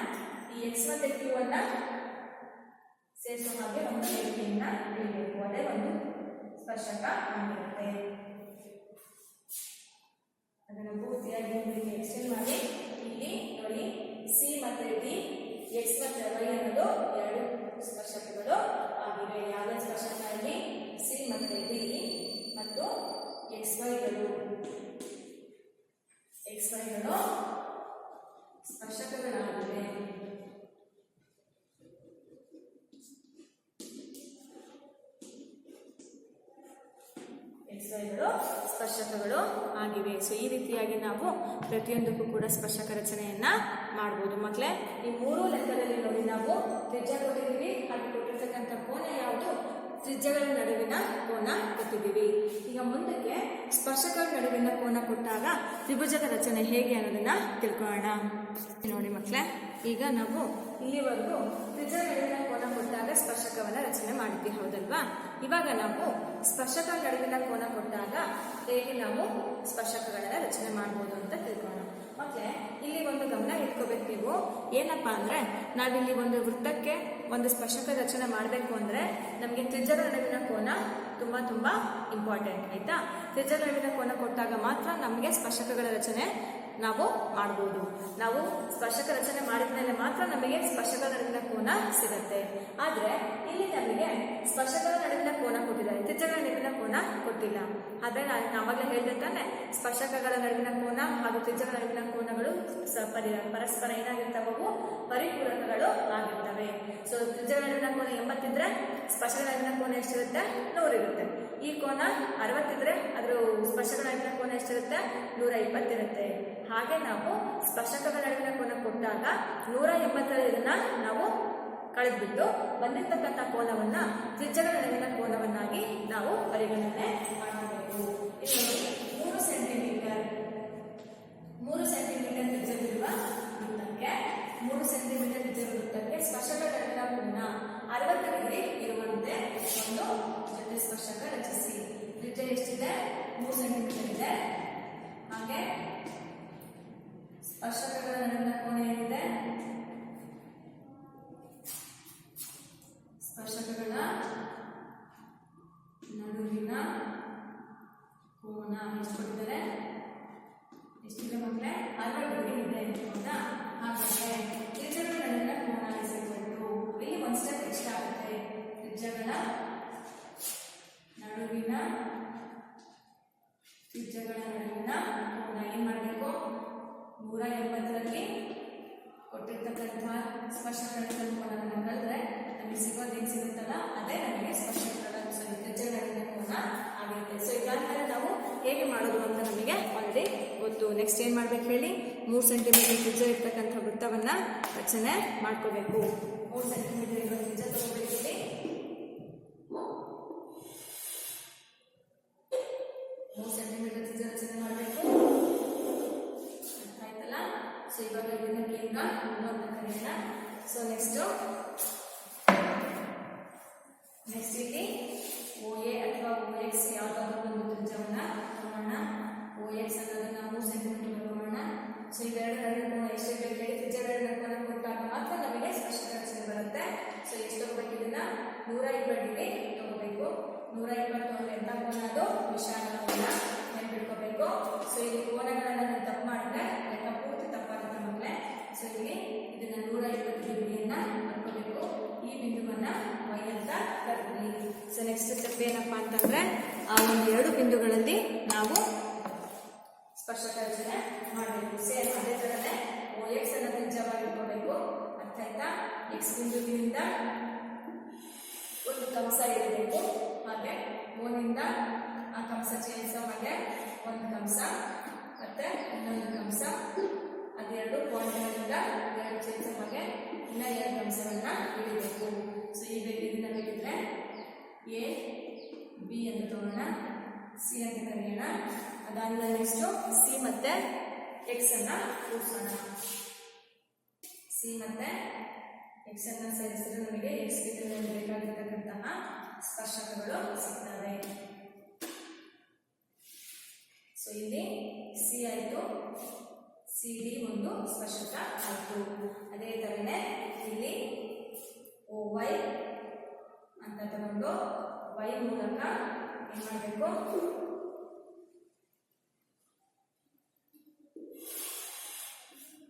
ಈ ಎಕ್ಸ್ ಮತ್ತೆ ಕ್ಯೂ ಅನ್ನ ಸೇರಿಸೋ ಹಾಗೆ ಒಂದು ರೇಖೆಯನ್ನ ಎಳಿಬೇಕು. ಅದೇ ಒಂದು ಸ್ಪರ್ಶಕ ಆಗಿರುತ್ತೆ ಪ್ರತಿಯೊಂದಕ್ಕೂ ಕೂಡ ಸ್ಪರ್ಶಕ ರಚನೆಯನ್ನ ಮಾಡ್ಬೋದು. ಮಕ್ಕಳೇ ಈ ಮೂರು ಲೆಕ್ಕದಲ್ಲಿ ನೋಡಿ ನಾವು ತ್ರಿಜ್ಯ ಕೊಟ್ಟಿದ್ದೀವಿ ಹಾಗೆ ಕೊಟ್ಟಿರ್ತಕ್ಕಂಥ ಕೋನ ಯಾವುದು? ತ್ರಿಜ್ಯಗಳ ನಡುವಿನ ಕೋನ ಕೊಟ್ಟಿದ್ದೀವಿ. ಈಗ ಮುಂದಕ್ಕೆ ಸ್ಪರ್ಶಕಗಳ ನಡುವಿನ ಕೋನ ಕೊಟ್ಟಾಗ ತ್ರಿಭುಜದ ರಚನೆ ಹೇಗೆ ಅನ್ನೋದನ್ನ ತಿಳ್ಕೊಳ್ಳೋಣ. ನೋಡಿ ಮಕ್ಕಳೇ ಈಗ ನಾವು ಇಲ್ಲಿವರೆಗೂ ತ್ರಿಜ್ಯ ನಡುವಿನ ಕೋನ ಕೊಟ್ಟಾಗ ಸ್ಪರ್ಶಕವನ್ನ ರಚನೆ ಮಾಡಿದ್ವಿ, ಹೌದಲ್ವಾ? ಇವಾಗ ನಾವು ಸ್ಪರ್ಶಕ ಕೋನ ಕೊಟ್ಟಾಗ ಹೇಗೆ ನಾವು ಸ್ಪರ್ಶಕಗಳನ್ನ ರಚನೆ ಮಾಡ್ಬೋದು ಅಂತ ತಿಳ್ಕೊಳ್ಳೋಣ ಓಕೆ, ಇಲ್ಲಿ ಒಂದು ಗಮನ ಇಟ್ಕೋಬೇಕು ನೀವು. ಏನಪ್ಪಾ ಅಂದ್ರೆ, ನಾವಿಲ್ಲಿ ಒಂದು ವೃತ್ತಕ್ಕೆ ಒಂದು ಸ್ಪರ್ಶಕ ರಚನೆ ಮಾಡಬೇಕು ಅಂದ್ರೆ ನಮಗೆ ತ್ರಿಜರ ನಡುವಿನ ಕೋನ ತುಂಬಾ ತುಂಬಾ ಇಂಪಾರ್ಟೆಂಟ್ ಆಯ್ತಾ? ತ್ರಿಜ್ಯದ ನಡುವಿನ ಕೋನ ಕೊಟ್ಟಾಗ ಮಾತ್ರ ನಮಗೆ ಸ್ಪರ್ಶಕಗಳ ರಚನೆ ನಾವು ಮಾಡಬಹುದು ನಾವು ಸ್ಪರ್ಶಕ ರಚನೆ ಮಾಡಿದ ಮೇಲೆ ಮಾತ್ರ ನಮಗೆ ಸ್ಪರ್ಶಕ ನಡುವಿನ ಕೋನ ಸಿಗುತ್ತೆ. ಆದ್ರೆ ಇಲ್ಲಿ ನಮಗೆ ಸ್ಪರ್ಶಗಳ ನಡುವಿನ ಕೋನ ಕೊಟ್ಟಿದ್ದಾರೆ ತ್ರಿಜ್ಯಗಳ ನಡುವಿನ ಕೋನ ಕೊಟ್ಟಿಲ್ಲ. ಆದ್ರೆ ನಾನು ಆವಾಗಲೇ ಹೇಳಿದೆ ತಾನೆ ಸ್ಪರ್ಶಕಗಳ ನಡುವಿನ ಕೋನ ಹಾಗೂ ತ್ರಿಜ್ಯಗಳ ನಡುವಿನ ಕೋನಗಳು ಪರಸ್ಪರ ಏನಾಗಿರ್ತವವು? ಪರಿಪೂರಕಗಳು ಆಗಿರ್ತವೆ. ಸೊ ತ್ರಿಜ್ಯಗಳ ನಡುವಿನ ಕೋನ ಎಂಬತ್ತಿದ್ರೆ ಸ್ಪರ್ಶಗಳ ನಡುವಿನ ಕೋನ ಎಷ್ಟಿರುತ್ತೆ? ನೂರಿರುತ್ತೆ ಈ ಕೋನ ಅರವತ್ತಿದ್ರೆ ಅದ್ರ ನಡುವಿನ ಕೋನ ಎಷ್ಟಿರುತ್ತೆ? ನೂರ ಇಪ್ಪತ್ತಿರುತ್ತೆ. ಹಾಗೆ ನಾವು ಸ್ಪರ್ಶಕಗಳ ನಡುವಿನ ಕೋನ ಕೊಟ್ಟಾಗ ನೂರ ಎಂಬತ್ತರ ಇದನ್ನ ನಾವು ಕಳೆದ್ಬಿಟ್ಟು ಬಂದಿರತಕ್ಕಂಥ ಕೋನವನ್ನ ತ್ರಿಜ್ಯಗಳ ನಡುವಿನ ಕೋನವನ್ನಾಗಿ ನಾವು ಪರಿಗಣನೆ ಮಾಡಬೇಕು ಮೂರು ಸೆಂಟಿಮೀಟರ್ ಮೂರು ಸೆಂಟಿಮೀಟರ್ ತ್ರಿಜ್ಯವಿರುವ ವೃತ್ತಕ್ಕೆ, ಮೂರು ಸೆಂಟಿಮೀಟರ್ ತ್ರಿಜ್ಯದ ವೃತ್ತಕ್ಕೆ ನಡುವಿನ ಕೋನ ಅರವತ್ತು ಡಿಗ್ರಿ ಇರುವಂತೆ ಒಂದು ಸ್ಪರ್ಶಕ ರಚಿಸಿ ತ್ರಿಜ್ಯ ಎಷ್ಟಿದೆ ಮೂರು ಸೆಂಟಿಮೀಟರ್ ಇದೆ ಹಾಗೆ ಸ್ಪರ್ಶಕಗಳ ನಡುವಿನ ಕೋನ ಏನಿದೆ ಸ್ಪರ್ಶಕಗಳ ನಡುವಿನ ಕೋನ ಎಷ್ಟು ಕೊಟ್ಟಿದ್ದಾರೆ ಎಷ್ಟಿದೆ ಮಕ್ಕಳೇ ಅರವತ್ತು ಡಿಗ್ರಿ ಇದೆ ಹೌದಾ ಹಾಗಾದ್ರೆ ತ್ರಿಜ್ಯಗಳ ನಡುವಿನ ಕೋನ ಇಸಬೇಕು ಇಲ್ಲಿ ಒಂದು ಸ್ಟೆಪ್ ಎಷ್ಟಾಗುತ್ತೆ ತ್ರಿಜ್ಯಗಳ ಮಾಡ್ಬೇಕು ಹೇಳಿ. ಮೂರು ಸೆಂಟಿಮೀಟರ್ ತ್ರಿಜ್ಯ ಇರ್ತಕ್ಕಂಥ ವೃತ್ತವನ್ನ ರಚನೆ ಮಾಡ್ಕೋಬೇಕು. ಮೂರು ಸೆಂಟಿಮೀಟರ್ ಇರೋ ತ್ರಿಜ್ಯ ತಗೋಬೇಕು ಮೂರು ಸೆಂಟಿಮೀಟರ್ ತ್ರಿಜ್ಯ ರಚನೆ ಮಾಡಬೇಕು. ಆಯ್ತಲ್ಲ ಸೊ ಇವಾಗ ಇದನ್ನ ಕೇಂದ್ರ ಸೊ ನೆಕ್ಸ್ಟ್ ನೆಕ್ಸ್ಟ್ ಇಲ್ಲಿ ಓ ಎ ಅಥವಾ ಓ ಎಕ್ಸ್ ಯಾವುದಾದ್ರೂ ಒಂದು ತ್ರಿಜ್ಯವನ್ನ ತಗೊಳ್ಳೋಣ ಓ ಎಕ್ಸ್ ಅನ್ನೋದನ್ನ ಮೂರು ಸೆಂಟಿಮೀಟರ್ ತಗೊಳ್ಳೋಣ ಸೊ ಇವೆರಡು ನಡುವಿನ ಕೋನ ಎಷ್ಟು ಬೇಕು ಹೇಳಿ ತ್ರಿಜ್ಯವೆರಡರ ಕೋನ ಕೊಟ್ಟಾಗ ಮಾತ್ರ ನಮಗೆ ಸ್ಪಷ್ಟ ರಚನೆ ಬರುತ್ತೆ. ಸೊ ಎಷ್ಟು ಇದನ್ನ ನೂರ ಇಪ್ಪತ್ತು ಡಿಗ್ರಿ ತಗೋಬೇಕು. ನೂರ ಇಪ್ಪತ್ತು ಅಂದ್ರೆ ಎಂತ ಕೋನ ಅದು? ವಿಶಾಲ ನೆನ್ಪಿಟ್ಕೋಬೇಕು ಸೊ ಇಲ್ಲಿ ಕೋನಗಳನ್ನ ನಾವು ತಪ್ಪು ಮಾಡಿದ್ರೆ ಲೆಕ್ಕ ಪೂರ್ತಿ ತಪ್ಪಾಗುತ್ತೆ ಮಕ್ಕಳೇ. ಸೊ ಇಲ್ಲಿ ಇದನ್ನ ನೂರ ಇಪ್ಪತ್ತು ಡಿಗ್ರಿಯನ್ನ ಮಾಡ್ಕೋಬೇಕು. ಈ ಬಿಂದುವನ್ನ ವೈ ಅಂತ ಕರೀತೀವಿ ಸೊ ನೆಕ್ಸ್ಟ್ ಸ್ಟೆಪ್ ಏನಪ್ಪಾ ಅಂತಂದ್ರೆ, ಆ ಒಂದು ಎರಡು ಬಿಂದುಗಳಲ್ಲಿ ನಾವು ಸ್ಪರ್ಶಕ ರಚನೆ ಮಾಡಬೇಕು. ಸೇಮ್ ಅದೇ ಥರನೇ ಓ ಎಕ್ಸ್ ಅನ್ನ ತ್ರಿಜ್ಯವಾಗಿ ಇಟ್ಕೋಬೇಕು. ಅರ್ಥ ಆಯ್ತಾ? ಎಕ್ಸ್ ಬಿಂದುವಿನಿಂದ ಒಂದು ಕಂಸ ಇರಬೇಕು. ಹಾಗೆ ಓನಿಂದ ಆ ಕಂಸ ಚೇಂಜ್ ಹಾಗೆ ಒಂದು ಕಂಸ ಮತ್ತೆ ಇನ್ನೊಂದು ಕಂಸ ಅದೆರಡು ಪಾಯಿಂಟ್ಗಳಿಂದ ಎರಡು ಚೇಂಜ್ ಹಾಗೆ ಇನ್ನ ಎರಡು ಕಂಸಗಳನ್ನ ಇಡಬೇಕು. ಸೊ ಈ ಇದನ್ನ ಬೇಕಿದ್ರೆ ಎ ಬಿ ಅಂತ ತಗೊಳ್ಳೋಣ ಸಿ ಅಂತ ಕರೆಯೋಣ ಅದಾದ್ಮೇಲೆ ನೆಕ್ಸ್ಟು ಸಿ ಮತ್ತೆ ಎಕ್ಸ್ ಅನ್ನ ಕೂರಿಸೋಣ. ಸಿ ಮತ್ತೆ ಎಕ್ಸ್ ಅನ್ನ ಸೇರಿಸಿದ್ರೆ ನಮಗೆ ಎಕ್ಸ್ ಬಿಂದುವಿನಲ್ಲಿ ಬೇಕಾಗಿರ್ತಕ್ಕಂತಹ ಸ್ಪರ್ಶಕಗಳು ಸಿಗ್ತವೆ. ಸೊ ಇಲ್ಲಿ ಸಿ ಆಯಿತು. ಸಿ ಡಿ ಒಂದು ಸ್ಪರ್ಶಕ ಆಯಿತು. ಅದೇ ಥರನೇ ಇಲ್ಲಿ ಓ ವೈ ಅಂತ ತಗೊಂಡು ವೈ ಮೂಲಕ ಏನು ಮಾಡಬೇಕು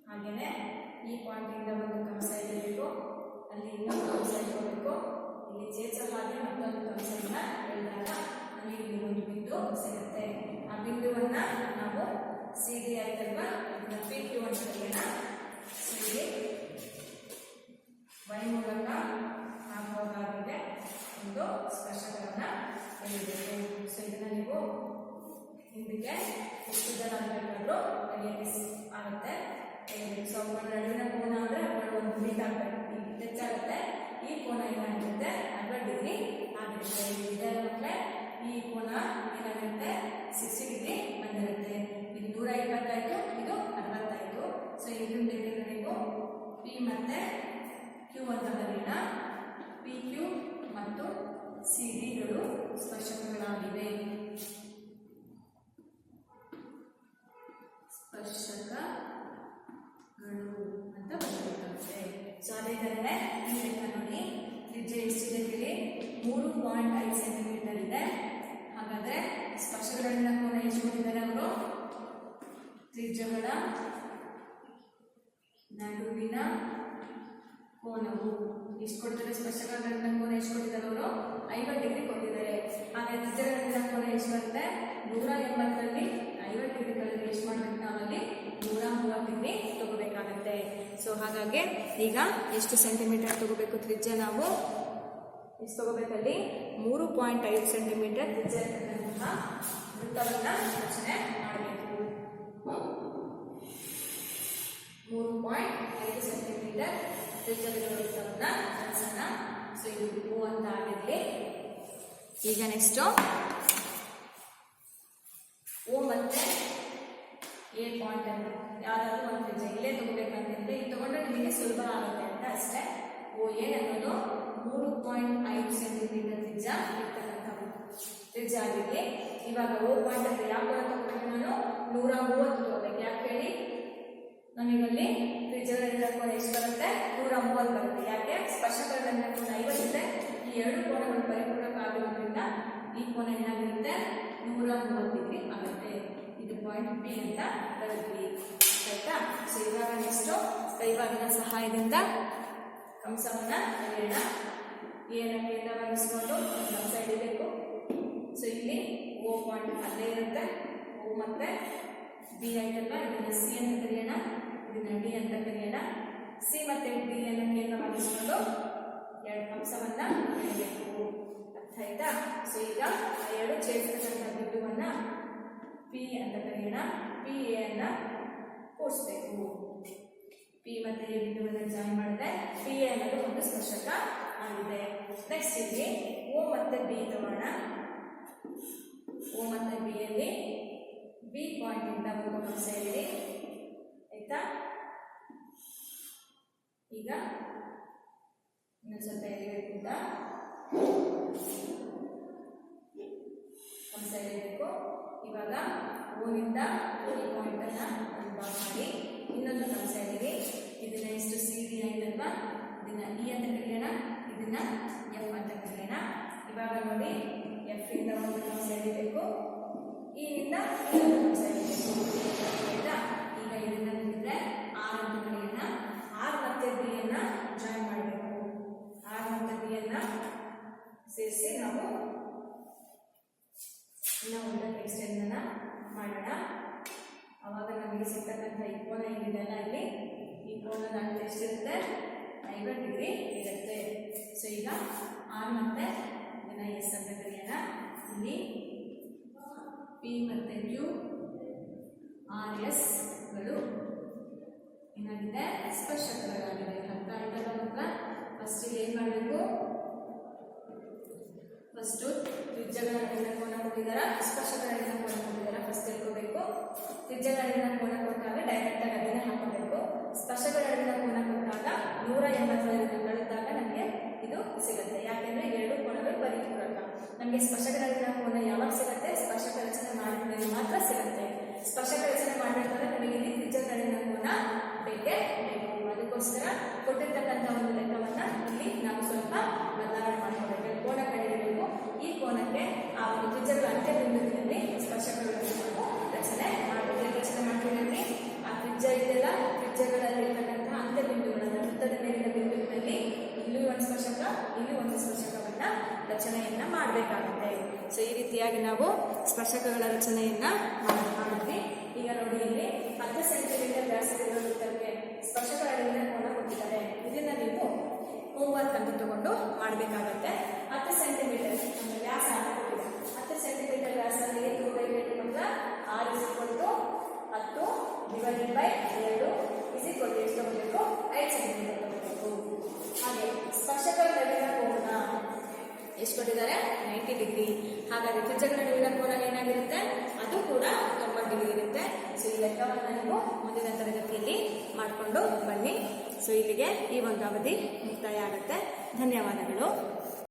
ಹಾಗೆಯೇ ಈ ಪಾಯಿಂಟಿಂದ ಒಂದು ಕಂಸ ಇರಬೇಕು ಅಲ್ಲಿ ಇನ್ನೊಂದು ಕಂಸ ಹೋಗಬೇಕು ಇಲ್ಲಿ ಚೇಚ ಹಾಗೆ ಮತ್ತೊಂದು ಕಂಸವನ್ನ ಎಳೆದಾಗ ಅಲ್ಲಿ ಇಲ್ಲಿ ಒಂದು ಬಿಂದು ಸಿಗುತ್ತೆ. ಆ ಬಿಂದುವನ್ನ ನಾವು ಸಿ ಡಿ ಆಯ್ತಲ್ವಾ ಪಿ ಕ್ಯೂ ಅಂತ ಕರೆಯೋಣ. ಸಿ ಡಿ ವೈ ಮೂಲಕ ಹಾಕಬಹುದಾಗಿದೆ ಒಂದು ಸ್ಪರ್ಶಕವನ್ನ ಎಳಿಬೇಕು ಸೊ ಇದನ್ನ ನೀವು ಹಿಂದಕ್ಕೆ ಎಷ್ಟು ಕಲಿಯಕ್ಕೆ ಆಗುತ್ತೆ. ಸೊ ಅವುಗಳ ನಡುವಿನ ಕೋನ ಅಂದ್ರೆ ಅವುಗಳು ಒಂದು ಮೀಟ್ ಆಗಬೇಕು. ಹೆಚ್ಚಾಗುತ್ತೆ ಈ ಕೋನ ಏನಾಗಿರುತ್ತೆ ಅರವತ್ತು ಡಿಗ್ರಿ ಆಗಿರುತ್ತೆ. ಇದರ ಮಕ್ಕಳೇ ಈ ಕೋನ ಏನಾಗಿರುತ್ತೆ ಸಿಕ್ಸ್ಟಿ ಡಿಗ್ರಿ ಬಂದಿರುತ್ತೆ. ಇದು ನೂರ ಇಪ್ಪತ್ತಾಯ್ತು ಇದು ಅರವತ್ತಾಯ್ತು ಸೊ ಇದರಿಂದ ನೀವು ಪಿ ಮತ್ತೆ ಕ್ಯೂ ಅಂತ ಬರೆಯೋಣ. ಪಿ ಕ್ಯೂ ಮತ್ತು ಸಿಡಿಗಳು ಸ್ಪರ್ಶಕಗಳಾಗಿವೆ. ಸ್ಪರ್ಶಕಗಳು ಅಂತ ಬರಬೇಕಾಗುತ್ತೆ ಸೊ ಅದೇ ನೋಡಿ. ತ್ರಿಜ್ಯ ಎಷ್ಟಿದೆ ಹೇಳಿ. ಮೂರು ಪಾಯಿಂಟ್ ಐದು ಸೆಂಟಿಮೀಟರ್ ಇದೆ. ಹಾಗಾದ್ರೆ ಸ್ಪರ್ಶಗಳನ್ನ ಕೋನ ಎಷ್ಟು ಅವರು. ತ್ರಿಜ್ಯಗಳ ನಡುವಿನ ಕೋನವು ಎಷ್ಟು ಕೊಡ್ತಾರೆ ಸ್ಪರ್ಶಕಗಳನ್ನ ಕೋನ ಎಷ್ಟು ಕೊಟ್ಟಿದ್ದಾರೆ ಅವರು. ಐವತ್ತು ಡಿಗ್ರಿ ಕೊಟ್ಟಿದ್ದಾರೆ. ಹಾಗೆ ತ್ರಿಜ್ಯಗಳ ಕೋನ ಎಷ್ಟು ಬರುತ್ತೆ. ನೂರ ಎಂಬತ್ತರಲ್ಲಿ ಐವತ್ತು ಡಿಗ್ರಿ ಕಳೆದ್ರೆ ಎಷ್ಟು ಮಾಡ್ಬೇಕು. ನಾವಲ್ಲಿ ನೂರ ಮೂವತ್ತು ಡಿಗ್ರಿ ತಗೋಬೇಕಾಗತ್ತೆ. ಸೊ ಹಾಗಾಗಿ ಈಗ ಎಷ್ಟು ಸೆಂಟಿಮೀಟರ್ ತಗೋಬೇಕು ತ್ರಿಜ್ಯ ನಾವು? ಎಷ್ಟು ತಗೋಬೇಕಲ್ಲಿ ಮೂರು ಪಾಯಿಂಟ್ ಐದು ಸೆಂಟಿಮೀಟರ್ ತ್ರಿಜ್ಯ ಇರತಕ್ಕಂತಹ ವೃತ್ತವನ್ನು ರಚನೆ ಮಾಡಬೇಕು. ಮೂರು ಪಾಯಿಂಟ್ ಐದು ಸೆಂಟಿಮೀಟರ್ ತ್ರಿಜ್ಯವಿರುವ ವೃತ್ತವನ್ನು ರಚಿಸೋಣ ಸೊ ಓ ಅಂತ ಆಗಿರಲಿ ಈಗ ನೆಕ್ಸ್ಟು ಓ. ಮತ್ತೆ ಎ ಪಾಯಿಂಟ್ ಅಂತ ಯಾವ್ದಾದ್ರು ಒಂದು ತ್ರಿಜ್ಯ ಇಲ್ಲೇ ತಗೋಬೇಕಂತಂದ್ರೆ ಇದು ತಗೊಂಡ್ರೆ ನಿಮಗೆ ಸುಲಭ ಆಗುತ್ತೆ ಅಂತ ಅಷ್ಟೇ. ಓ ಎ ಅನ್ನೋದು ಮೂರು ಪಾಯಿಂಟ್ ಐದು ಸೆಂಟಿಮೀಟರ್ ತ್ರಿಜ್ಯ ಇರ್ತಕ್ಕಂಥ ತ್ರಿಜ್ಯ ಆಗಿದೆ. ಇವಾಗ ಓ ಪಾಯಿಂಟ್ ಯಾವ ತಗೋಬೇಕು ನಾನು ನೂರ ಮೂವತ್ತು ಮೂವತ್ತು ಬರುತ್ತೆ. ಯಾಕೆ? ಸ್ಪರ್ಶಕರಣ ಕೋನ ಐವತ್ತಿದೆ, ಈ ಎರಡು ಕೋನಗಳು ಪರಿಪೂರ್ಣಕ ಆಗಿರೋದ್ರಿಂದ ಈ ಕೋನ ಏನಾಗಿರುತ್ತೆ ನೂರ ಮೂವತ್ತು ಡಿಗ್ರಿ ಆಗುತ್ತೆ. ಇದು ಪಾಯಿಂಟ್ ಬಿ ಅಂತ ಬರುತ್ತೆ. ಆಯ್ತಾ? ಸೊ ಇವಾಗ ನೆಕ್ಸ್ಟು ಕೈವಾಗಿನ ಸಹಾಯದಿಂದ ಕಂಸವನ್ನ ಕಲಿಯೋಣ ಏನ ಕೇಂದ್ರವಾಗಿಸ್ಕೊಂಡು ಕಂಸ ಹಿಡಿಬೇಕು ಸೊ ಇಲ್ಲಿ ಓ ಪಾಯಿಂಟ್ ಅಲ್ಲೇ ಇರುತ್ತೆ. ಓ ಮತ್ತೆ ಬಿ ಆಯ್ತಲ್ವಾ? ಇದನ್ನ ಸಿ ಅಂತ ಕರೆಯೋಣ. ಇದನ್ನ ಡಿ ಅಂತ ಕರೆಯೋಣ. ಸಿ ಮತ್ತೆ ಡಿ ಅನ್ನ ಕೇಂದ್ರವಾಗಿಸ್ಕೊಂಡು ಎರಡು ಕಂಸವನ್ನ ಹಿಡಿಬೇಕು ಅರ್ಥ ಆಯ್ತಾ? ಸೊ ಈಗ ಆ ಎರಡು ಛೇದಿಸತಕ್ಕಂಥ ಬಿಂದುವನ್ನ ಪಿ ಅಂತ ಕರೆಯೋಣ. ಪಿ ಎ ಅನ್ನ ಕೂಡಿಸ್ಬೇಕು ಪಿ ಮತ್ತೆ ಎ ಬಿಂದುವನ್ನು ಜಾಯಿನ್ ಮಾಡಿದ್ರೆ ಪಿ ಎ ಅನ್ನೋದು ಒಂದು ಸ್ಪರ್ಶಕ ಆಗಿದೆ. ನೆಕ್ಸ್ಟ್ ಇಲ್ಲಿ ಓ ಮತ್ತೆ ಬಿ ತಗೋಣ ಓ ಮತ್ತೆ ಬಿ ಅಲ್ಲಿ ಬಿ ಪಾಯಿಂಟ್ ಇಂದ ಒಂದು ಕಂಸ ಇದೆ ಆಯ್ತಾ? ಈಗ ಇನ್ನೊಂದು ಸ್ವಲ್ಪ ಎಲೆಗಳಿಂದ ಎಳಿಬೇಕು ಇವಾಗ ಓನಿಂದ ಈ ಪಾಯಿಂಟ್ ಅನ್ನ ಅನ್ಬಾಲ್ ಮಾಡಿ. ಇನ್ನೊಂದು ಕಂಸ ಇದೆ ಇದನ್ನ ಎಷ್ಟು ಸಿ ಡಿ ಆಯ್ತಲ್ವಾ ಇದನ್ನ ಇ ಅಂತ ಕರೆಯೋಣ. ಇದನ್ನ ಎಫ್ ಅಂತ ಕರೆಯೋಣ. ಇವಾಗ ನೋಡಿ ಎಫ್ ಇಂದ ಒಂದು ಕಂಸ ಎಳಿಬೇಕು ಈ ನಿಂದ ಇನ್ನೊಂದು ಕಂಸ ಈಗ ಇದನ್ನ ಬಿಟ್ಟರೆ ಆರ್ ಅಂತ ಮತ್ತೆ ಬಿ ಅನ್ನ ಜಾಯಿನ್ ಮಾಡಬೇಕು. ಆರ್ ಮತ್ತೆ ಬಿ ಅನ್ನ ಸೇರಿಸಿ ನಾವು ಇನ್ನೂ ಒಂದಕ್ಕೆ ಎಕ್ಸ್ಟೆಂಡನ್ನ ಮಾಡೋಣ. ಅವಾಗ ನಮಗೆ ಸಿಗ್ತಕ್ಕಂಥ ಈ ಕೋನ ಏನಿದೆಯಲ್ಲ ಇಲ್ಲಿ? ಈ ಕೋನ ಅಳತೆ ಎಷ್ಟಿರುತ್ತೆ ಐವತ್ತು ಡಿಗ್ರಿ ಇರುತ್ತೆ. ಸೊ ಈಗ ಆರ್ ಮತ್ತೆ ಇದನ್ನು ಎಸ್ ಅಂತ ಇಲ್ಲಿ ಪಿ ಮತ್ತು ಕ್ಯೂ ಆರ್ ಎಸ್ಗಳು ಏನಾಗಿದೆ? ಸ್ಪರ್ಶಕಗಳಾಗಿದೆ ಅರ್ಥ ಆಯ್ತಲ್ಲ ಮಕ್ಕಳ ಫಸ್ಟ್ ಏನು ಮಾಡಬೇಕು? ಫಸ್ಟ್ ತ್ರಿಜ್ಯಗಳ ಕೋಣ ಕೋನ ನಡುವಿನ ಕೋನ ಕೊಟ್ಟಿದ್ದಾರ? ಫಸ್ಟ್ ತಿಳ್ಕೋಬೇಕು. ತ್ರಿಜ್ಯಗಳ ಕೋಣ ಕೊಟ್ಟಾಗ ಡೈರೆಕ್ಟ್ ಆಗಿ ಅದನ್ನೇ ಹಾಕೋಬೇಕು. ಸ್ಪರ್ಶಗಳ ಕೋನ ಕೊಟ್ಟಾಗ ನೂರ ಎಂಬತ್ತೈದನ್ನು ಕಳೆದಾಗ ನಮಗೆ ಇದು ಸಿಗುತ್ತೆ. ಯಾಕೆಂದ್ರೆ ಎರಡು ಕೋನಗಳು ಪರಿಪೂರಕ ನಮಗೆ ಸ್ಪರ್ಶಗಳ ಕೋಣ ಯಾವಾಗ ಸಿಗುತ್ತೆ? ಸ್ಪರ್ಶಕ ರಚನೆ ಮಾಡಿದ್ರೆ ಮಾತ್ರ ಸಿಗುತ್ತೆ. ಸ್ಪರ್ಶಕ ರಚನೆ ಮಾಡಬೇಕಾದ್ರೆ ನಮಗೆ ಇಲ್ಲಿ ತ್ರಿಜ್ಯಗಳ ಕೋನ ಬೇಕು ಅದಕ್ಕೋಸ್ಕರ ಕೊಟ್ಟಿರ್ತಕ್ಕಂಥ ಒಂದು ಲೆಕ್ಕವನ್ನ ಇಲ್ಲಿ ನಾವು ಸ್ವಲ್ಪ ಬದಲಾವಣೆ ಮಾಡ್ಕೋಬೇಕು ಕೋನ ಕಡೆಯಬೇಕು. ಈ ಕೋನಕ್ಕೆ ಆ ಒಂದು ತ್ರಿಜ್ಯಗಳ ಅಂತ್ಯ ಬಿಂದುವಿನಲ್ಲಿ ಸ್ಪರ್ಶಕಗಳನ್ನು ನಾವು ರಚನೆ ಮಾಡಬೇಕು ರಚನೆ ಮಾಡ್ತೀವಿ ಆ ತ್ರಿಜ್ಯ ಇದೆಲ್ಲ ಅಂತ್ಯ ಬಿಂದುಗಳನ್ನ ವೃತ್ತದ ಮೇಲಿನ ಬಿಂದುವಿನಲ್ಲಿ ಇಲ್ಲಿ ಒಂದು ಸ್ಪರ್ಶಕ ಇಲ್ಲಿ ಒಂದು ಸ್ಪರ್ಶಕವನ್ನ ರಚನೆಯನ್ನ ಮಾಡಬೇಕಾಗುತ್ತೆ. ಸೊ ಈ ರೀತಿಯಾಗಿ ನಾವು ಸ್ಪರ್ಶಕಗಳ ರಚನೆಯನ್ನ ಮಾಡ್ತೀವಿ ಈಗ ನೋಡಿ ಇಲ್ಲಿ ಹತ್ತು ಸೆಂಟಿಮೀಟರ್ ವ್ಯಾಸವಿರುವ ವೃತ್ತಕ್ಕೆ ಸ್ಪರ್ಶಕ ಅಡಿಯಿಂದ ಕೋನ ಕೊಟ್ಟಿದ್ದಾರೆ. ಇದನ್ನ ನೀವು ಹೋಮ್ವರ್ಕ್ ಅಂತ ತಗೊಂಡು ಮಾಡಬೇಕಾಗತ್ತೆ. ಹತ್ತು ಸೆಂಟಿಮೀಟರ್ ವ್ಯಾಸ ಹತ್ತು ಸೆಂಟಿಮೀಟರ್ ವ್ಯಾಸ ಏನು ತಗೋಬೇಕು ಮಕ್ಕಳ? ಆರ್ ಇಸ್ ಹತ್ತು ಡಿವೈಡೆಡ್ ಬೈ ಎರಡು ಇಸ್ ಕೊಟ್ಟು ಎಷ್ಟು ತಗೋಬೇಕು? ಐದು ಸೆಂಟಿಮೀಟರ್ ತಗೋಬೇಕು. ಹಾಗೆ ಸ್ಪರ್ಶಕರ ನಡುವಿನ ಕೋನ ಎಷ್ಟು ಕೊಟ್ಟಿದ್ದಾರೆ? Ninety degree. ಹಾಗಾದ್ರೆ ತ್ರಿಜ್ಯಗಳ ನಡುವಿನ ಕೋನ ಏನಾಗಿರುತ್ತೆ? ಅದು ಕೂಡ ಡಿಗ್ರಿ ಇರುತ್ತೆ ಸೊ ಲೆಕ್ಕವನ್ನು ನೀವು ಮುಂದಿನ ತರಗತಿಯಲ್ಲಿ ಮಾಡಿಕೊಂಡು ಬನ್ನಿ. ಸೊ ಇಲ್ಲಿಗೆ ಈ ಒಂದು ಅವಧಿ ಮುಕ್ತಾಯ ಆಗುತ್ತೆ. ಧನ್ಯವಾದಗಳು.